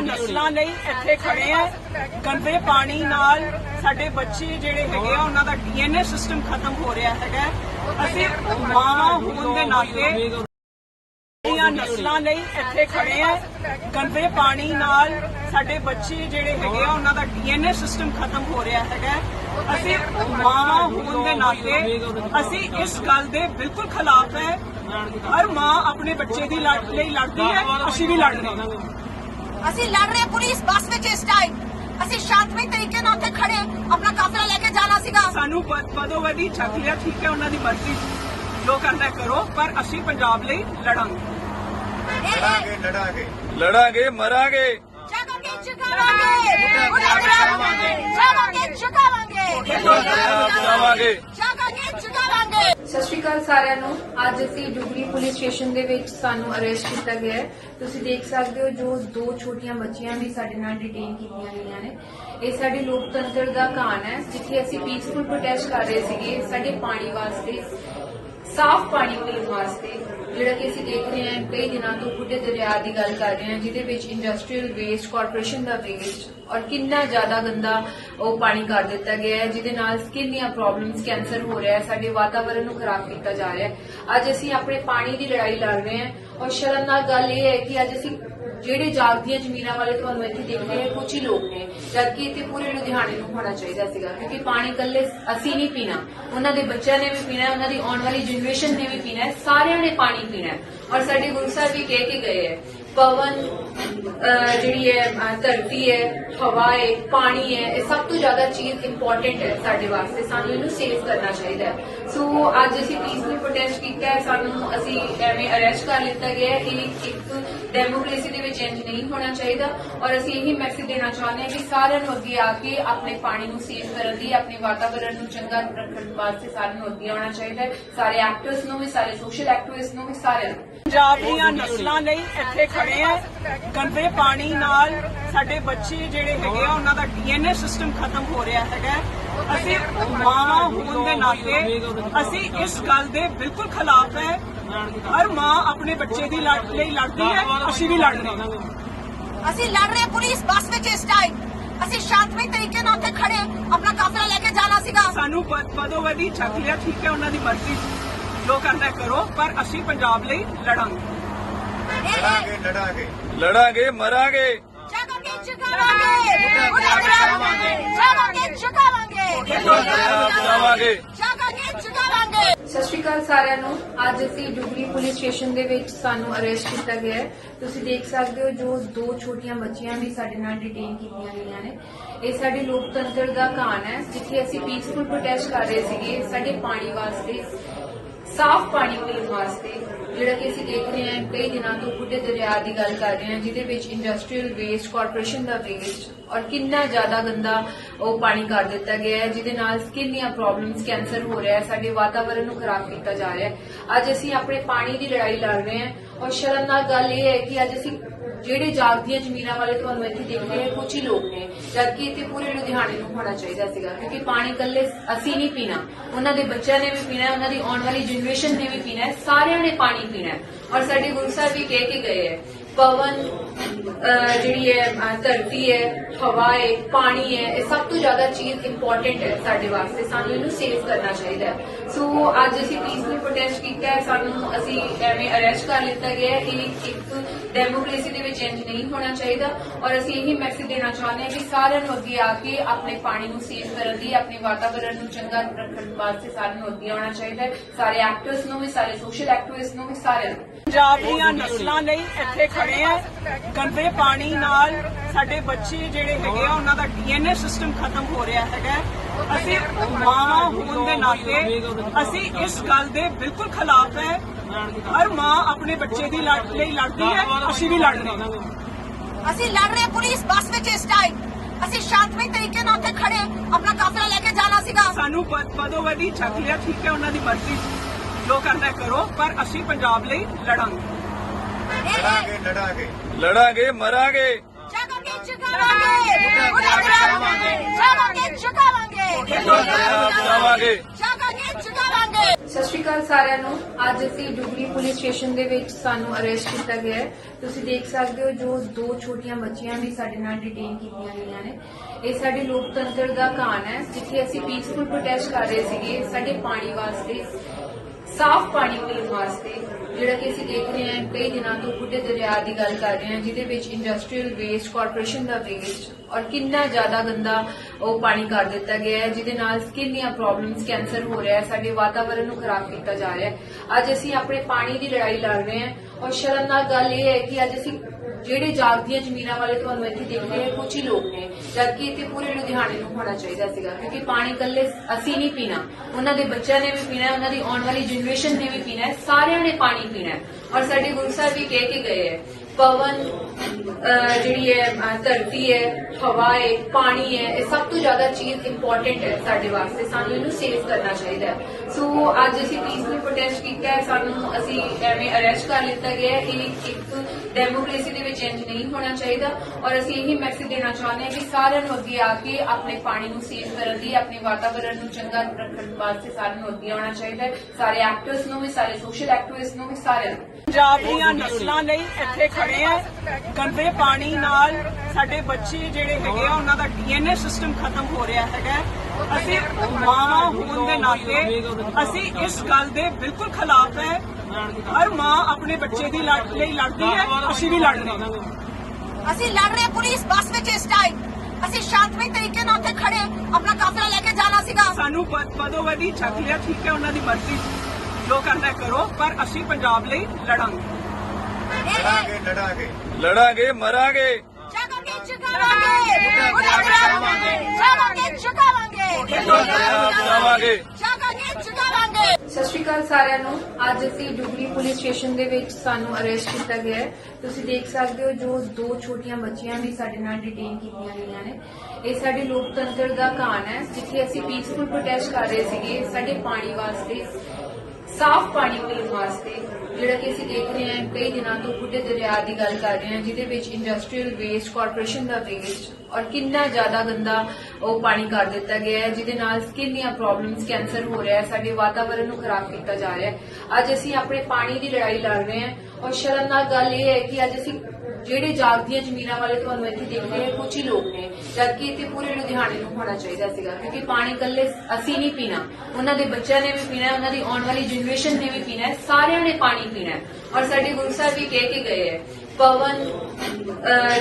ਦੀਆਂ ਨਸਲਾਂ ਲਈ ਇੱਥੇ ਖੜੇ ਆ। ਗੰਦੇ ਪਾਣੀ ਨਾਲ ਸਾਡੇ ਬੱਚੇ ਜਿਹੜੇ ਹੈਗੇ ਆ, ਉਹਨਾਂ ਦਾ ਡੀਐਨਏ ਸਿਸਟਮ ਖਤਮ ਹੋ ਰਿਹਾ ਹੈਗਾ। ਅਸੀਂ ਮਾਂ ਹੋਣ ਦੇ ਨਾਤੇ ਦੀਆਂ ਨਸਲਾਂ ਲਈ ਇੱਥੇ ਖੜੇ ਆ। ਗੰਦੇ ਪਾਣੀ ਨਾਲ ਸਾਡੇ ਬੱਚੇ ਜਿਹੜੇ ਹੈਗੇ ਆ, ਉਹਨਾਂ ਦਾ ਡੀਐਨਏ ਸਿਸਟਮ ਖਤਮ ਹੋ ਰਿਹਾ ਹੈਗਾ। ਅਸੀਂ ਮਾਂ ਹੋਣ ਦੇ ਨਾਤੇ ਅਸੀਂ ਇਸ ਗੱਲ ਦੇ ਬਿਲਕੁਲ ਖਿਲਾਫ ਹੈ। ਹਰ ਮਾਂ ਆਪਣੇ ਬੱਚੇ ਦੀ ਲਈ ਲੜਦੀ ਹੈ, ਅਸੀਂ ਵੀ ਲੜਦੇ ਹਾਂ। ਅਸੀਂ ਲੜ ਰਹੇ ਹਾਂ ਪੁਲਿਸ ਬੱਸ ਵਿੱਚ ਇਸ ਟਾਈਮ ਅਸੀਂ ਸ਼ਾਂਤਮਈ ਤਰੀਕੇ ਨਾਲ ਉੱਥੇ ਖੜੇ ਆਪਣਾ ਕਾਫਲਾ ਲੈ ਕੇ ਜਾਣਾ ਸੀਗਾ। ਸਾਨੂੰ ਬਦੋਵਦੀ ਚੱਕ ਲਿਆ ਠੀਕ ਹੈ ਉਹਨਾਂ ਦੀ ਮਰਜ਼ੀ। ਜੋ ਕਰਨਾ ਕਰੋ ਪਰ ਅਸੀਂ ਪੰਜਾਬ ਲਈ ਲੜਾਂਗੇ। ਲੜਾਂਗੇ ਲੜਾਂਗੇ। ਲੜਾਂਗੇ ਮਰਾਂਗੇ। ਜਾਵਾਂਗੇ ਚੁਕਾਵਾਂਗੇ ਉਹਨਾਂ ਕਰਾਵਾਂਗੇ ਜਾਵਾਂਗੇ ਚੁਕਾਵਾਂਗੇ ਜਾਵਾਂਗੇ ਜਾਵਾਂਗੇ ਚੁਕਾਵਾਂਗੇ ਸਤਿ ਸ਼੍ਰੀ ਅਕਾਲ ਸਾਰਿਆਂ ਨੂੰ। ਅੱਜ ਅਸੀਂ ਡੁਗਰੀ ਪੁਲਿਸ ਸਟੇਸ਼ਨ ਦੇ ਵਿੱਚ ਸਾਨੂੰ ਅਰੈਸਟ ਕੀਤਾ ਗਿਆ ਹੈ। ਤੁਸੀਂ ਦੇਖ ਸਕਦੇ ਹੋ ਜੋ ਦੋ ਛੋਟੀਆਂ ਬੱਚੀਆਂ ਵੀ ਸਾਡੇ ਨਾਲ ਡਿਟੇਨ ਕੀਤੀਆਂ ਗਈਆਂ ਨੇ। ਇਹ ਸਾਡੇ ਲੋਕਤੰਤਰ ਦਾ ਕਾਨ ਹੈ, ਜਿੱਥੇ ਅਸੀਂ ਪੀਸਫੁਲ ਪ੍ਰੋਟੈਸਟ ਕਰ ਰਹੇ ਸੀਗੇ ਸਾਡੇ ਪਾਣੀ ਵਾਸਤੇ, ਸਾਫ਼ ਪਾਣੀ ਪੀਣ ਵਾਸਤੇ। ਜਿਹੜਾ ਕਿ ਅਸੀਂ ਦੇਖ ਰਹੇ ਹਾਂ, ਕਈ ਦਿਨਾਂ ਤੋਂ ਬੁੱਢੇ ਦਰਿਆ ਦੀ ਗੱਲ ਕਰ ਰਹੇ ਹਾਂ, ਜਿਹਦੇ ਵਿੱਚ ਇੰਡਸਟਰੀਅਲ ਵੇਸਟ ਕਾਰਪੋਰੇਸ਼ਨ ਦਾ ਵੇਸਟ ਔਰ ਕਿੰਨਾ ਜ਼ਿਆਦਾ ਗੰਦਾ ਉਹ ਪਾਣੀ ਕਰ ਦਿੱਤਾ ਗਿਆ ਹੈ, ਜਿਹਦੇ ਨਾਲ ਸਕਿਨ ਦੀਆਂ ਪ੍ਰੋਬਲਮਸ ਕੈਂਸਰ ਹੋ ਰਿਹਾ ਹੈ, ਸਾਡੇ ਵਾਤਾਵਰਣ ਨੂੰ ਖਰਾਬ ਕੀਤਾ ਜਾ ਰਿਹਾ ਹੈ। ਅੱਜ ਅਸੀਂ ਆਪਣੇ ਪਾਣੀ ਦੀ ਲੜਾਈ ਲੜ ਰਹੇ ਹਾਂ ਔਰ ਸ਼ਰਮਨਾਕ ਗੱਲ ਇਹ ਹੈ ਕਿ ਅੱਜ ਅਸੀਂ ਜਿਹੜੇ ਜਾਗਦੀਆਂ ਜ਼ਮੀਨਾਂ ਵਾਲੇ ਤੁਹਾਨੂੰ ਇੱਥੇ ਦੇਖ ਰਹੇ ਹੈ ਕੁਝ ਹੀ ਲੋਕ ਨੇ। ਜਦਕਿ ਇੱਥੇ ਪੂਰੇ ਲੁਧਿਆਣੇ ਨੂੰ ਹੋਣਾ ਚਾਹੀਦਾ ਸੀਗਾ, ਕਿਉਂਕਿ ਪਾਣੀ ਕੱਲੇ ਅਸੀਂ ਨਹੀਂ ਪੀਣਾ। ਉਹਨਾਂ ਦੇ ਬੱਚਿਆਂ ਨੇ ਵੀ ਪੀਣਾ, ਉਹਨਾਂ ਦੀ ਆਉਣ ਵਾਲੀ ਜਨਰੇਸ਼ਨ ਨੇ ਵੀ ਪੀਣਾ ਸਾਰਿਆਂ ਨੇ ਪਾਣੀ ਪੀਣਾ ਔਰ ਸਾਡੇ ਗੁਰੂ ਸਾਹਿਬ ਵੀ ਕਹਿ ਕੇ ਗਏ ਹੈ, ਪਵਨ ਜਿਹੜੀ ਹੈ ਧਰਤੀ ਹੈ, ਹਵਾ ਹੈ, ਪਾਣੀ ਹੈ, ਇਹ ਸਭ ਤੋਂ ਜ਼ਿਆਦਾ ਚੀਜ਼ ਇੰਪੋਰਟੈਂਟ ਹੈ ਸਾਡੇ ਵਾਸਤੇ। ਸਾਨੂੰ ਇਹਨੂੰ ਸੇਵ ਕਰਨਾ ਚਾਹੀਦਾ ਹੈ। ਸੋ ਅੱਜ ਅਸੀਂ ਪੀਸਫੁਲ ਪ੍ਰੋਟੈਸਟ ਕੀਤਾ ਹੈ। ਸਾਨੂੰ ਅਸੀਂ ਐਵੇਂ ਅਰੈਸਟ ਕਰ ਲਿੱਤਾ ਗਿਆ ਹੈ। ਇਹ ਇੱਕ ਡੈਮੋਕ੍ਰੇਸੀ ਦੇ ਵਿੱਚ ਇੰਜ ਨਹੀਂ ਹੋਣਾ ਚਾਹੀਦਾ। ਔਰ ਅਸੀਂ ਇਹੀ ਮੈਸੇਜ ਦੇਣਾ ਚਾਹੁੰਦੇ ਹਾਂ ਕਿ ਸਾਰਿਆਂ ਨੂੰ ਅੱਗੇ ਆ ਕੇ ਆਪਣੇ ਪਾਣੀ ਨੂੰ ਸੇਵ ਕਰਨ ਲਈ ਆਪਣੇ ਵਾਤਾਵਰਣ ਨੂੰ ਚੰਗਾ ਰੱਖਣ ਵਾਸਤੇ ਸਾਰਿਆਂ ਨੂੰ ਅੱਗੇ ਆਉਣਾ ਚਾਹੀਦਾ ਹੈ। ਸਾਰੇ ਐਕਟਰਸ ਨੂੰ ਵੀ, ਸਾਰੇ ਸੋਸ਼ਲ ਐਕਟਿਵਿਸਟ ਨੂੰ ਵੀ, ਸਾਰਿਆਂ ਨੂੰ। ਪੰਜਾਬ ਦੀਆਂ ਨਸਲਾਂ ਲਈ ਇੱਥੇ ਖੜੇ ਆ ਗੰਦੇ ਪਾਣੀ ਨਾਲ ਸਾਡੇ ਬੱਚੇ ਜਿਹੜੇ ਹੈਗੇ ਆ ਉਹਨਾਂ ਦਾ ਡੀਐਨਏ ਸਿਸਟਮ ਖਤਮ ਹੋ ਰਿਹਾ ਹੈਗਾ। ਅਸੀਂ ਮਾਂ ਹੋਣ ਦੇ ਨਾਤੇ ਅਸੀਂ ਇਸ ਗੱਲ ਦੇ ਬਿਲਕੁਲ ਖਿਲਾਫ ਹੈ। ਹਰ ਮਾਂ ਆਪਣੇ ਬੱਚੇ ਦੀ ਲੜ- ਲਈ ਲੜਦੀ ਹੈ ਅਸੀਂ ਵੀ ਲੜ ਰਹੇ ਹਾਂ। ਅਸੀਂ ਲੜ ਰਹੇ ਪੁਲਿਸ ਬੱਸ ਵਿੱਚ ਇਸ ਟਾਈਮ ਅਸੀਂ ਸ਼ਾਂਤਮਈ ਤਰੀਕੇ ਨਾਲ ਉੱਥੇ ਖੜੇ ਆਪਣਾ ਕਾਫਲਾ ਲੈ ਕੇ ਜਾਣਾ ਸੀਗਾ। ਸਾਨੂੰ ਬਦੋਵਦੀ ਚੱਕ ਲਿਆ ਠੀਕ ਹੈ ਉਹਨਾਂ ਦੀ ਮਰਜ਼ੀ। ਜੋ ਕਰਨਾ ਹੈ ਕਰੋ ਪਰ ਅਸੀਂ ਪੰਜਾਬ ਲਈ ਲੜਾਂਗੇ। ਲੜਾਂਗੇ ਲੜਾਂਗੇ। ਲੜਾਂਗੇ ਮਰਾਂਗੇ। ਸਤਿ ਸ਼੍ਰੀ ਅਕਾਲ ਸਾਰਿਆਂ ਨੂੰ। ਅੱਜ ਅਸੀਂ ਡੁਗਰੀ ਪੁਲਿਸ ਸਟੇਸ਼ਨ ਦੇ ਵਿੱਚ ਸਾਨੂੰ ਅਰੈਸਟ ਕੀਤਾ ਗਿਆ ਹੈ। ਤੁਸੀਂ ਦੇਖ ਸਕਦੇ ਹੋ ਜੋ ਦੋ ਛੋਟੀਆਂ ਬੱਚੀਆਂ ਵੀ ਸਾਡੇ ਨਾਲ ਡਿਟੇਨ ਕੀਤੀਆਂ ਗਈਆਂ ਨੇ। ਇਹ ਸਾਡੇ ਲੋਕਤੰਤਰ ਦਾ ਕਾਨ ਹੈ ਜਿੱਥੇ ਅਸੀਂ ਪੀਸਫੁਲ ਪ੍ਰੋਟੈਸਟ ਕਰ ਰਹੇ ਸੀਗੇ ਸਾਡੇ ਪਾਣੀ ਵਾਸਤੇ ਸਾਫ਼ ਪਾਣੀ ਪੀਣ ਵਾਸਤੇ। ਜਿਹੜਾ ਕਿ ਅਸੀਂ ਦੇਖ ਰਹੇ ਹਾਂ, ਕਈ ਦਿਨਾਂ ਤੋਂ ਬੁੱਢੇ ਦਰਿਆ ਦੀ ਗੱਲ ਕਰ ਰਹੇ ਹਾਂ, ਜਿਹਦੇ ਵਿੱਚ ਇੰਡਸਟਰੀਅਲ ਵੇਸਟ ਕਾਰਪੋਰੇਸ਼ਨ ਦਾ ਵੇਸਟ ਔਰ ਕਿੰਨਾ ਜ਼ਿਆਦਾ ਗੰਦਾ ਉਹ ਪਾਣੀ ਕਰ ਦਿੱਤਾ ਗਿਆ ਹੈ, ਜਿਹਦੇ ਨਾਲ ਸਕਿਨ ਦੀਆਂ ਪ੍ਰੋਬਲਮਸ ਕੈਂਸਰ ਹੋ ਰਿਹਾ ਹੈ, ਸਾਡੇ ਵਾਤਾਵਰਣ ਨੂੰ ਖਰਾਬ ਕੀਤਾ ਜਾ ਰਿਹਾ ਹੈ। ਅੱਜ ਅਸੀਂ ਆਪਣੇ ਪਾਣੀ ਦੀ ਲੜਾਈ ਲੜ ਰਹੇ ਹਾਂ ਔਰ ਸ਼ਰਮਨਾਕ ਗੱਲ ਇਹ ਹੈ ਕਿ ਅੱਜ ਅਸੀਂ ਜਿਹੜੇ ਜਾਗਦੀਆਂ ਜ਼ਮੀਨਾਂ ਵਾਲੇ ਤੁਹਾਨੂੰ ਇੱਥੇ ਦੇਖਦੇ ਹੈ ਕੁਝ ਹੀ ਲੋਕ ਨੇ। ਜਦਕਿ ਇੱਥੇ ਪੂਰੇ ਲੁਧਿਆਣੇ ਨੂੰ ਹੋਣਾ ਚਾਹੀਦਾ ਸੀਗਾ, ਕਿਉਂਕਿ ਪਾਣੀ ਇਕੱਲੇ ਅਸੀਂ ਨਹੀਂ ਪੀਣਾ। ਉਹਨਾਂ ਦੇ ਬੱਚਿਆਂ ਨੇ ਵੀ ਪੀਣਾ ਉਹਨਾਂ ਦੀ ਆਉਣ ਵਾਲੀ ਜਨਰੇਸ਼ਨ ਨੇ ਵੀ ਪੀਣਾ ਸਾਰਿਆਂ ਨੇ ਪਾਣੀ ਪੀਣਾ ਔਰ ਸਾਡੇ ਗੁਰੂ ਸਾਹਿਬ ਵੀ ਕਹਿ ਕੇ ਗਏ ਹੈ ਪਵਨ ਜਿਹੜੀ ਹੈ ਧਰਤੀ ਹੈ, ਹਵਾ ਹੈ, ਪਾਣੀ ਹੈ, ਇਹ ਸਭ ਤੋਂ ਜ਼ਿਆਦਾ ਚੀਜ਼ ਇੰਪੋਰਟੈਂਟ ਹੈ ਸਾਡੇ ਵਾਸਤੇ। ਸਾਨੂੰ ਇਹਨੂੰ ਸੇਵ ਕਰਨਾ ਚਾਹੀਦਾ ਹੈ। ਸੋ ਅੱਜ ਅਸੀਂ ਪੀਸਫੁਲ ਪ੍ਰੋਟੈਸਟ ਕੀਤਾ ਹੈ। ਸਾਨੂੰ ਅਸੀਂ ਐਵੇਂ ਅਰੈਸਟ ਕਰ ਲਿੱਤਾ ਗਿਆ ਹੈ। ਇਹ ਇੱਕ ਡੈਮੋਕ੍ਰੇਸੀ ਦੇ ਵਿੱਚ ਇੰਜ ਨਹੀਂ ਹੋਣਾ ਚਾਹੀਦਾ। ਔਰ ਅਸੀਂ ਇਹੀ ਮੈਸੇਜ ਦੇਣਾ ਚਾਹੁੰਦੇ ਹਾਂ ਕਿ ਸਾਰਿਆਂ ਨੂੰ ਅੱਗੇ ਆ ਕੇ ਆਪਣੇ ਪਾਣੀ ਨੂੰ ਸੇਵ ਕਰਨ ਲਈ ਆਪਣੇ ਵਾਤਾਵਰਣ ਨੂੰ ਚੰਗਾ ਰੱਖਣ ਵਾਸਤੇ ਸਾਰਿਆਂ ਨੂੰ ਅੱਗੇ ਆਉਣਾ ਚਾਹੀਦਾ ਹੈ। ਸਾਰੇ ਐਕਟਰਸ ਨੂੰ ਵੀ, ਸਾਰੇ ਸੋਸ਼ਲ ਐਕਟਿਵਿਸਟ ਨੂੰ ਵੀ, ਸਾਰਿਆਂ ਨੂੰ। ਪੰਜਾਬ ਦੀਆਂ ਨਸਲਾਂ ਲਈ ਇੱਥੇ ਖੜੇ ਆ। ਗੰਦੇ ਪਾਣੀ ਨਾਲ ਸਾਡੇ ਬੱਚੇ ਜਿਹੜੇ ਹੈਗੇ ਆ ਉਹਨਾਂ ਦਾ ਡੀਐਨਏ ਸਿਸਟਮ ਖਤਮ ਹੋ ਰਿਹਾ ਹੈਗਾ। ਅਸੀਂ ਮਾਂ ਹੋਣ ਦੇ ਨਾਤੇ ਅਸੀਂ ਇਸ ਗੱਲ ਦੇ ਬਿਲਕੁਲ ਖਿਲਾਫ ਹੈ। ਹਰ ਮਾਂ ਆਪਣੇ ਬੱਚੇ ਦੀ ਲੜ- ਲਈ ਲੜਦੀ ਹੈ ਅਸੀਂ ਵੀ ਲੜ ਰਹੇ ਹਾਂ। ਅਸੀਂ ਲੜ ਰਹੇ ਹਾਂ ਪੁਲਿਸ ਬੱਸ ਵਿੱਚ ਇਸ ਟਾਈਮ ਅਸੀਂ ਸ਼ਾਂਤਮਈ ਤਰੀਕੇ ਨਾਲ ਉੱਥੇ ਖੜੇ ਆਪਣਾ ਕਾਫਲਾ ਲੈ ਕੇ ਜਾਣਾ ਸੀਗਾ। ਸਾਨੂੰ ਬਦੋਵਦੀ ਚੱਕ ਲਿਆ ਠੀਕ ਹੈ ਉਹਨਾਂ ਦੀ ਮਰਜ਼ੀ। ਜੋ ਕਰਨਾ ਹੈ ਕਰੋ ਪਰ ਅਸੀਂ ਪੰਜਾਬ ਲਈ ਲੜਾਂਗੇ। ਲੜਾਂਗੇ ਲੜਾਂਗੇ। ਲੜਾਂਗੇ ਮਰਾਂਗੇ। ਸਤਿ ਸ਼੍ਰੀ ਅਕਾਲ ਸਾਰਿਆਂ ਨੂੰ। ਅੱਜ ਅਸੀਂ ਡੁਗਰੀ ਪੁਲਿਸ ਸਟੇਸ਼ਨ ਦੇ ਵਿੱਚ ਸਾਨੂੰ ਅਰੈਸਟ ਕੀਤਾ ਗਿਆ ਹੈ। ਤੁਸੀਂ ਦੇਖ ਸਕਦੇ ਹੋ ਜੋ ਦੋ ਛੋਟੀਆਂ ਬੱਚੀਆਂ ਵੀ ਸਾਡੇ ਨਾਲ ਡਿਟੇਨ ਕੀਤੀਆਂ ਗਈਆਂ ਨੇ। ਇਹ ਸਾਡੇ ਲੋਕਤੰਤਰ ਦਾ ਕਾਨ ਹੈ। ਜਿੱਥੇ ਅਸੀਂ ਪੀਸਫੁਲ ਪ੍ਰੋਟੈਸਟ ਕਰ ਰਹੇ ਸੀਗੇ ਸਾਡੇ ਪਾਣੀ ਵਾਸਤੇ। ਸਾਫ਼ ਪਾਣੀ ਪੀਣ ਵਾਸਤੇ, ਜਿਹੜਾ ਕਿ ਅਸੀਂ ਦੇਖ ਰਹੇ ਹਾਂ ਕਈ ਦਿਨਾਂ ਤੋਂ ਬੁੱਢੇ ਦਰਿਆ ਦੀ ਗੱਲ ਕਰ ਰਹੇ ਹਾਂ, ਜਿਹਦੇ ਵਿੱਚ ਇੰਡਸਟਰੀਅਲ ਵੇਸਟ ਕਾਰਪੋਰੇਸ਼ਨ ਦਾ ਵੇਸਟ ਔਰ ਕਿੰਨਾ ਜ਼ਿਆਦਾ ਗੰਦਾ ਉਹ ਪਾਣੀ ਕਰ ਦਿੱਤਾ ਗਿਆ ਹੈ, ਜਿਹਦੇ ਨਾਲ ਸਕਿਨ ਦੀਆਂ ਪ੍ਰੋਬਲਮਸ ਕੈਂਸਰ ਹੋ ਰਿਹਾ ਹੈ, ਸਾਡੇ ਵਾਤਾਵਰਣ ਨੂੰ ਖਰਾਬ ਕੀਤਾ ਜਾ ਰਿਹਾ ਹੈ। ਅੱਜ ਅਸੀਂ ਆਪਣੇ ਪਾਣੀ ਦੀ ਲੜਾਈ ਲੜ ਰਹੇ ਹਾਂ ਔਰ ਸ਼ਰਮਨਾਕ ਗੱਲ ਇਹ ਹੈ ਕਿ ਅੱਜ ਅਸੀਂ ਜਿਹੜੇ ਜਾਗਦੀਆਂ ਜ਼ਮੀਨਾਂ ਵਾਲੇ ਤੁਹਾਨੂੰ ਇੱਥੇ ਦੇਖਦੇ ਆ ਕੁਝ ਹੀ ਲੋਕ ਨੇ। ਜਦਕਿ ਇੱਥੇ ਪੂਰੇ ਲੁਧਿਆਣੇ ਨੂੰ ਹੋਣਾ ਚਾਹੀਦਾ ਸੀਗਾ, ਕਿਉਂਕਿ ਪਾਣੀ ਇਕੱਲੇ ਅਸੀਂ ਨਹੀਂ ਪੀਣਾ। ਉਹਨਾਂ ਦੇ ਬੱਚਿਆਂ ਨੇ ਵੀ ਪੀਣਾ ਉਹਨਾਂ ਦੀ ਆਉਣ ਵਾਲੀ ਜਨਰੇਸ਼ਨ ਨੇ ਵੀ ਪੀਣਾ ਸਾਰਿਆਂ ਨੇ ਪਾਣੀ ਪੀਣਾ ਔਰ ਸਾਡੇ ਗੁਰੂ ਸਾਹਿਬ ਵੀ ਕਹਿ ਕੇ ਗਏ ਹੈ, ਪਵਨ ਜਿਹੜੀ ਹੈ ਧਰਤੀ ਹੈ, ਹਵਾ ਹੈ, ਪਾਣੀ ਹੈ, ਇਹ ਸਭ ਤੋਂ ਜ਼ਿਆਦਾ ਚੀਜ਼ ਇੰਪੋਰਟੈਂਟ ਹੈ ਸਾਡੇ ਵਾਸਤੇ। ਸਾਨੂੰ ਇਹਨੂੰ ਸੇਵ ਕਰਨਾ ਚਾਹੀਦਾ ਹੈ। ਸੋ ਅੱਜ ਅਸੀਂ ਪੀਸਫੁਲ ਪ੍ਰੋਟੈਸਟ ਕੀਤਾ ਹੈ, ਸਾਨੂੰ ਅਸੀਂ ਐਵੇਂ ਅਰੈਸਟ ਕਰ ਲਿੱਤਾ ਗਿਆ ਹੈ ਇਹ ਇੱਕ ਡੈਮੋਕ੍ਰੇਸੀ ਦੇ ਵਿੱਚ ਇੰਜ ਨਹੀਂ ਹੋਣਾ ਚਾਹੀਦਾ। ਔਰ ਅਸੀਂ ਇਹੀ ਮੈਸੇਜ ਦੇਣਾ ਚਾਹੁੰਦੇ ਹਾਂ ਕਿ ਸਾਰਿਆਂ ਨੂੰ ਅੱਗੇ ਆ ਕੇ ਆਪਣੇ ਪਾਣੀ ਨੂੰ ਸੇਵ ਕਰਨ ਲਈ ਆਪਣੇ ਵਾਤਾਵਰਣ ਨੂੰ ਚੰਗਾ ਰੱਖਣ ਵਾਸਤੇ ਸਾਰਿਆਂ ਨੂੰ ਅੱਗੇ ਆਉਣਾ ਚਾਹੀਦਾ ਹੈ। ਸਾਰੇ ਐਕਟਰਸ ਨੂੰ ਵੀ, ਸਾਰੇ ਸੋਸ਼ਲ ਐਕਟਿਵਿਸਟ ਨੂੰ ਵੀ, ਸਾਰਿਆਂ ਨੂੰ। ਪੰਜਾਬ ਦੀਆਂ ਨਸਲਾਂ ਲਈ ਇੱਥੇ ਖੜੇ ਆ ਗੰਦੇ ਪਾਣੀ ਨਾਲ ਸਾਡੇ ਬੱਚੇ ਜਿਹੜੇ ਹੈਗੇ ਆ ਉਹਨਾਂ ਦਾ ਡੀਐਨਏ ਸਿਸਟਮ ਖਤਮ ਹੋ ਰਿਹਾ ਹੈਗਾ। ਅਸੀਂ ਮਾਵਾਂ ਹੋਣ ਦੇ ਨਾਤੇ ਅਸੀਂ ਇਸ ਗੱਲ ਦੇ ਬਿਲਕੁਲ ਖਿਲਾਫ ਹੈ। ਹਰ ਮਾਂ ਆਪਣੇ ਬੱਚੇ ਦੀ ਲੜ- ਲਈ ਲੜਦੀ ਹੈ ਅਸੀਂ ਵੀ ਲੜ ਰਹੇ ਹਾਂ। ਅਸੀਂ ਲੜ ਰਹੇ ਪੁਲਿਸ ਬੱਸ ਵਿੱਚ ਇਸ ਟਾਈਮ ਅਸੀਂ ਸ਼ਾਂਤਮਈ ਤਰੀਕੇ ਨਾਲ ਉੱਥੇ ਖੜੇ ਆਪਣਾ ਕਾਫਲਾ ਲੈ ਕੇ ਜਾਣਾ ਸੀਗਾ। ਸਾਨੂੰ ਪਦੋਵਦੀ ਚੱਕ ਲਿਆ ਠੀਕ ਹੈ ਉਹਨਾਂ ਦੀ ਮਰਜ਼ੀ। ਜੋ ਕਰਨਾ ਕਰੋ ਪਰ ਅਸੀਂ ਪੰਜਾਬ ਲਈ ਲੜਾਂਗੇ। ਲੜਾਂਗੇ ਲੜਾਂਗੇ। ਮਰਾਂਗੇ। ਸਤਿ ਸ਼੍ਰੀ ਅਕਾਲ ਸਾਰਿਆਂ ਨੂੰ। ਅੱਜ ਅਸੀਂ ਡੁਗਰੀ ਪੁਲਿਸ ਸਟੇਸ਼ਨ ਦੇ ਵਿੱਚ ਸਾਨੂੰ ਅਰੈਸਟ ਕੀਤਾ ਗਿਆ ਹੈ। ਤੁਸੀਂ ਦੇਖ ਸਕਦੇ ਹੋ ਜੋ ਦੋ ਛੋਟੀਆਂ ਬੱਚੀਆਂ ਵੀ ਸਾਡੇ ਨਾਲ ਡਿਟੇਨ ਕੀਤੀਆਂ ਗਈਆਂ ਨੇ। ਇਹ ਸਾਡੇ ਲੋਕਤੰਤਰ ਦਾ ਕਾਨ ਹੈ। ਜਿੱਥੇ ਅਸੀਂ ਪੀਸਫੁਲ ਪ੍ਰੋਟੈਸਟ ਕਰ ਰਹੇ ਸੀਗੇ ਸਾਡੇ ਪਾਣੀ ਵਾਸਤੇ। ਸਾਫ਼ ਪਾਣੀ ਪੀਣ ਵਾਸਤੇ, ਜਿਹੜਾ ਕਿ ਅਸੀਂ ਦੇਖ ਰਹੇ ਹਾਂ ਕਈ ਦਿਨਾਂ ਤੋਂ ਬੁੱਢੇ ਦਰਿਆ ਦੀ ਗੱਲ ਕਰ ਰਹੇ ਹਾਂ, ਜਿਹਦੇ ਵਿੱਚ ਇੰਡਸਟਰੀਅਲ ਵੇਸਟ ਕਾਰਪੋਰੇਸ਼ਨ ਦਾ ਵੇਸਟ ਔਰ ਕਿੰਨਾ ਜ਼ਿਆਦਾ ਗੰਦਾ ਉਹ ਪਾਣੀ ਕਰ ਦਿੱਤਾ ਗਿਆ ਹੈ, ਜਿਹਦੇ ਨਾਲ ਸਕਿਨ ਦੀਆਂ ਪ੍ਰੋਬਲਮਸ ਕੈਂਸਰ ਹੋ ਰਿਹਾ ਹੈ, ਸਾਡੇ ਵਾਤਾਵਰਣ ਨੂੰ ਖਰਾਬ ਕੀਤਾ ਜਾ ਰਿਹਾ ਹੈ। ਅੱਜ ਅਸੀਂ ਆਪਣੇ ਪਾਣੀ ਦੀ ਲੜਾਈ ਲੜ ਰਹੇ ਹਾਂ ਔਰ ਸ਼ਰਮ ਨਾਲ ਗੱਲ ਇਹ ਹੈ ਕਿ ਅੱਜ ਅਸੀਂ ਜਿਹੜੇ ਜਾਗਦੀਆਂ ਜ਼ਮੀਨਾਂ ਵਾਲੇ ਤੁਹਾਨੂੰ ਇੱਥੇ ਦੇਖਦੇ ਆ ਕੁਝ ਹੀ ਲੋਕ ਨੇ। ਜਦਕਿ ਇੱਥੇ ਪੂਰੇ ਲੁਧਿਆਣੇ ਨੂੰ ਹੋਣਾ ਚਾਹੀਦਾ ਸੀਗਾ, ਕਿਉਂਕਿ ਪਾਣੀ ਇਕੱਲੇ ਅਸੀਂ ਨਹੀਂ ਪੀਣਾ। ਉਹਨਾਂ ਦੇ ਬੱਚਿਆਂ ਨੇ ਵੀ ਪੀਣਾ ਉਹਨਾਂ ਦੀ ਆਉਣ ਵਾਲੀ ਜਨਰੇਸ਼ਨ ਨੇ ਵੀ ਪੀਣਾ ਸਾਰਿਆਂ ਨੇ ਪਾਣੀ ਪੀਣਾ ਔਰ ਸਾਡੇ ਗੁਰੂ ਸਾਹਿਬ ਵੀ ਕਹਿ ਕੇ ਗਏ ਹੈ, ਪਵਨ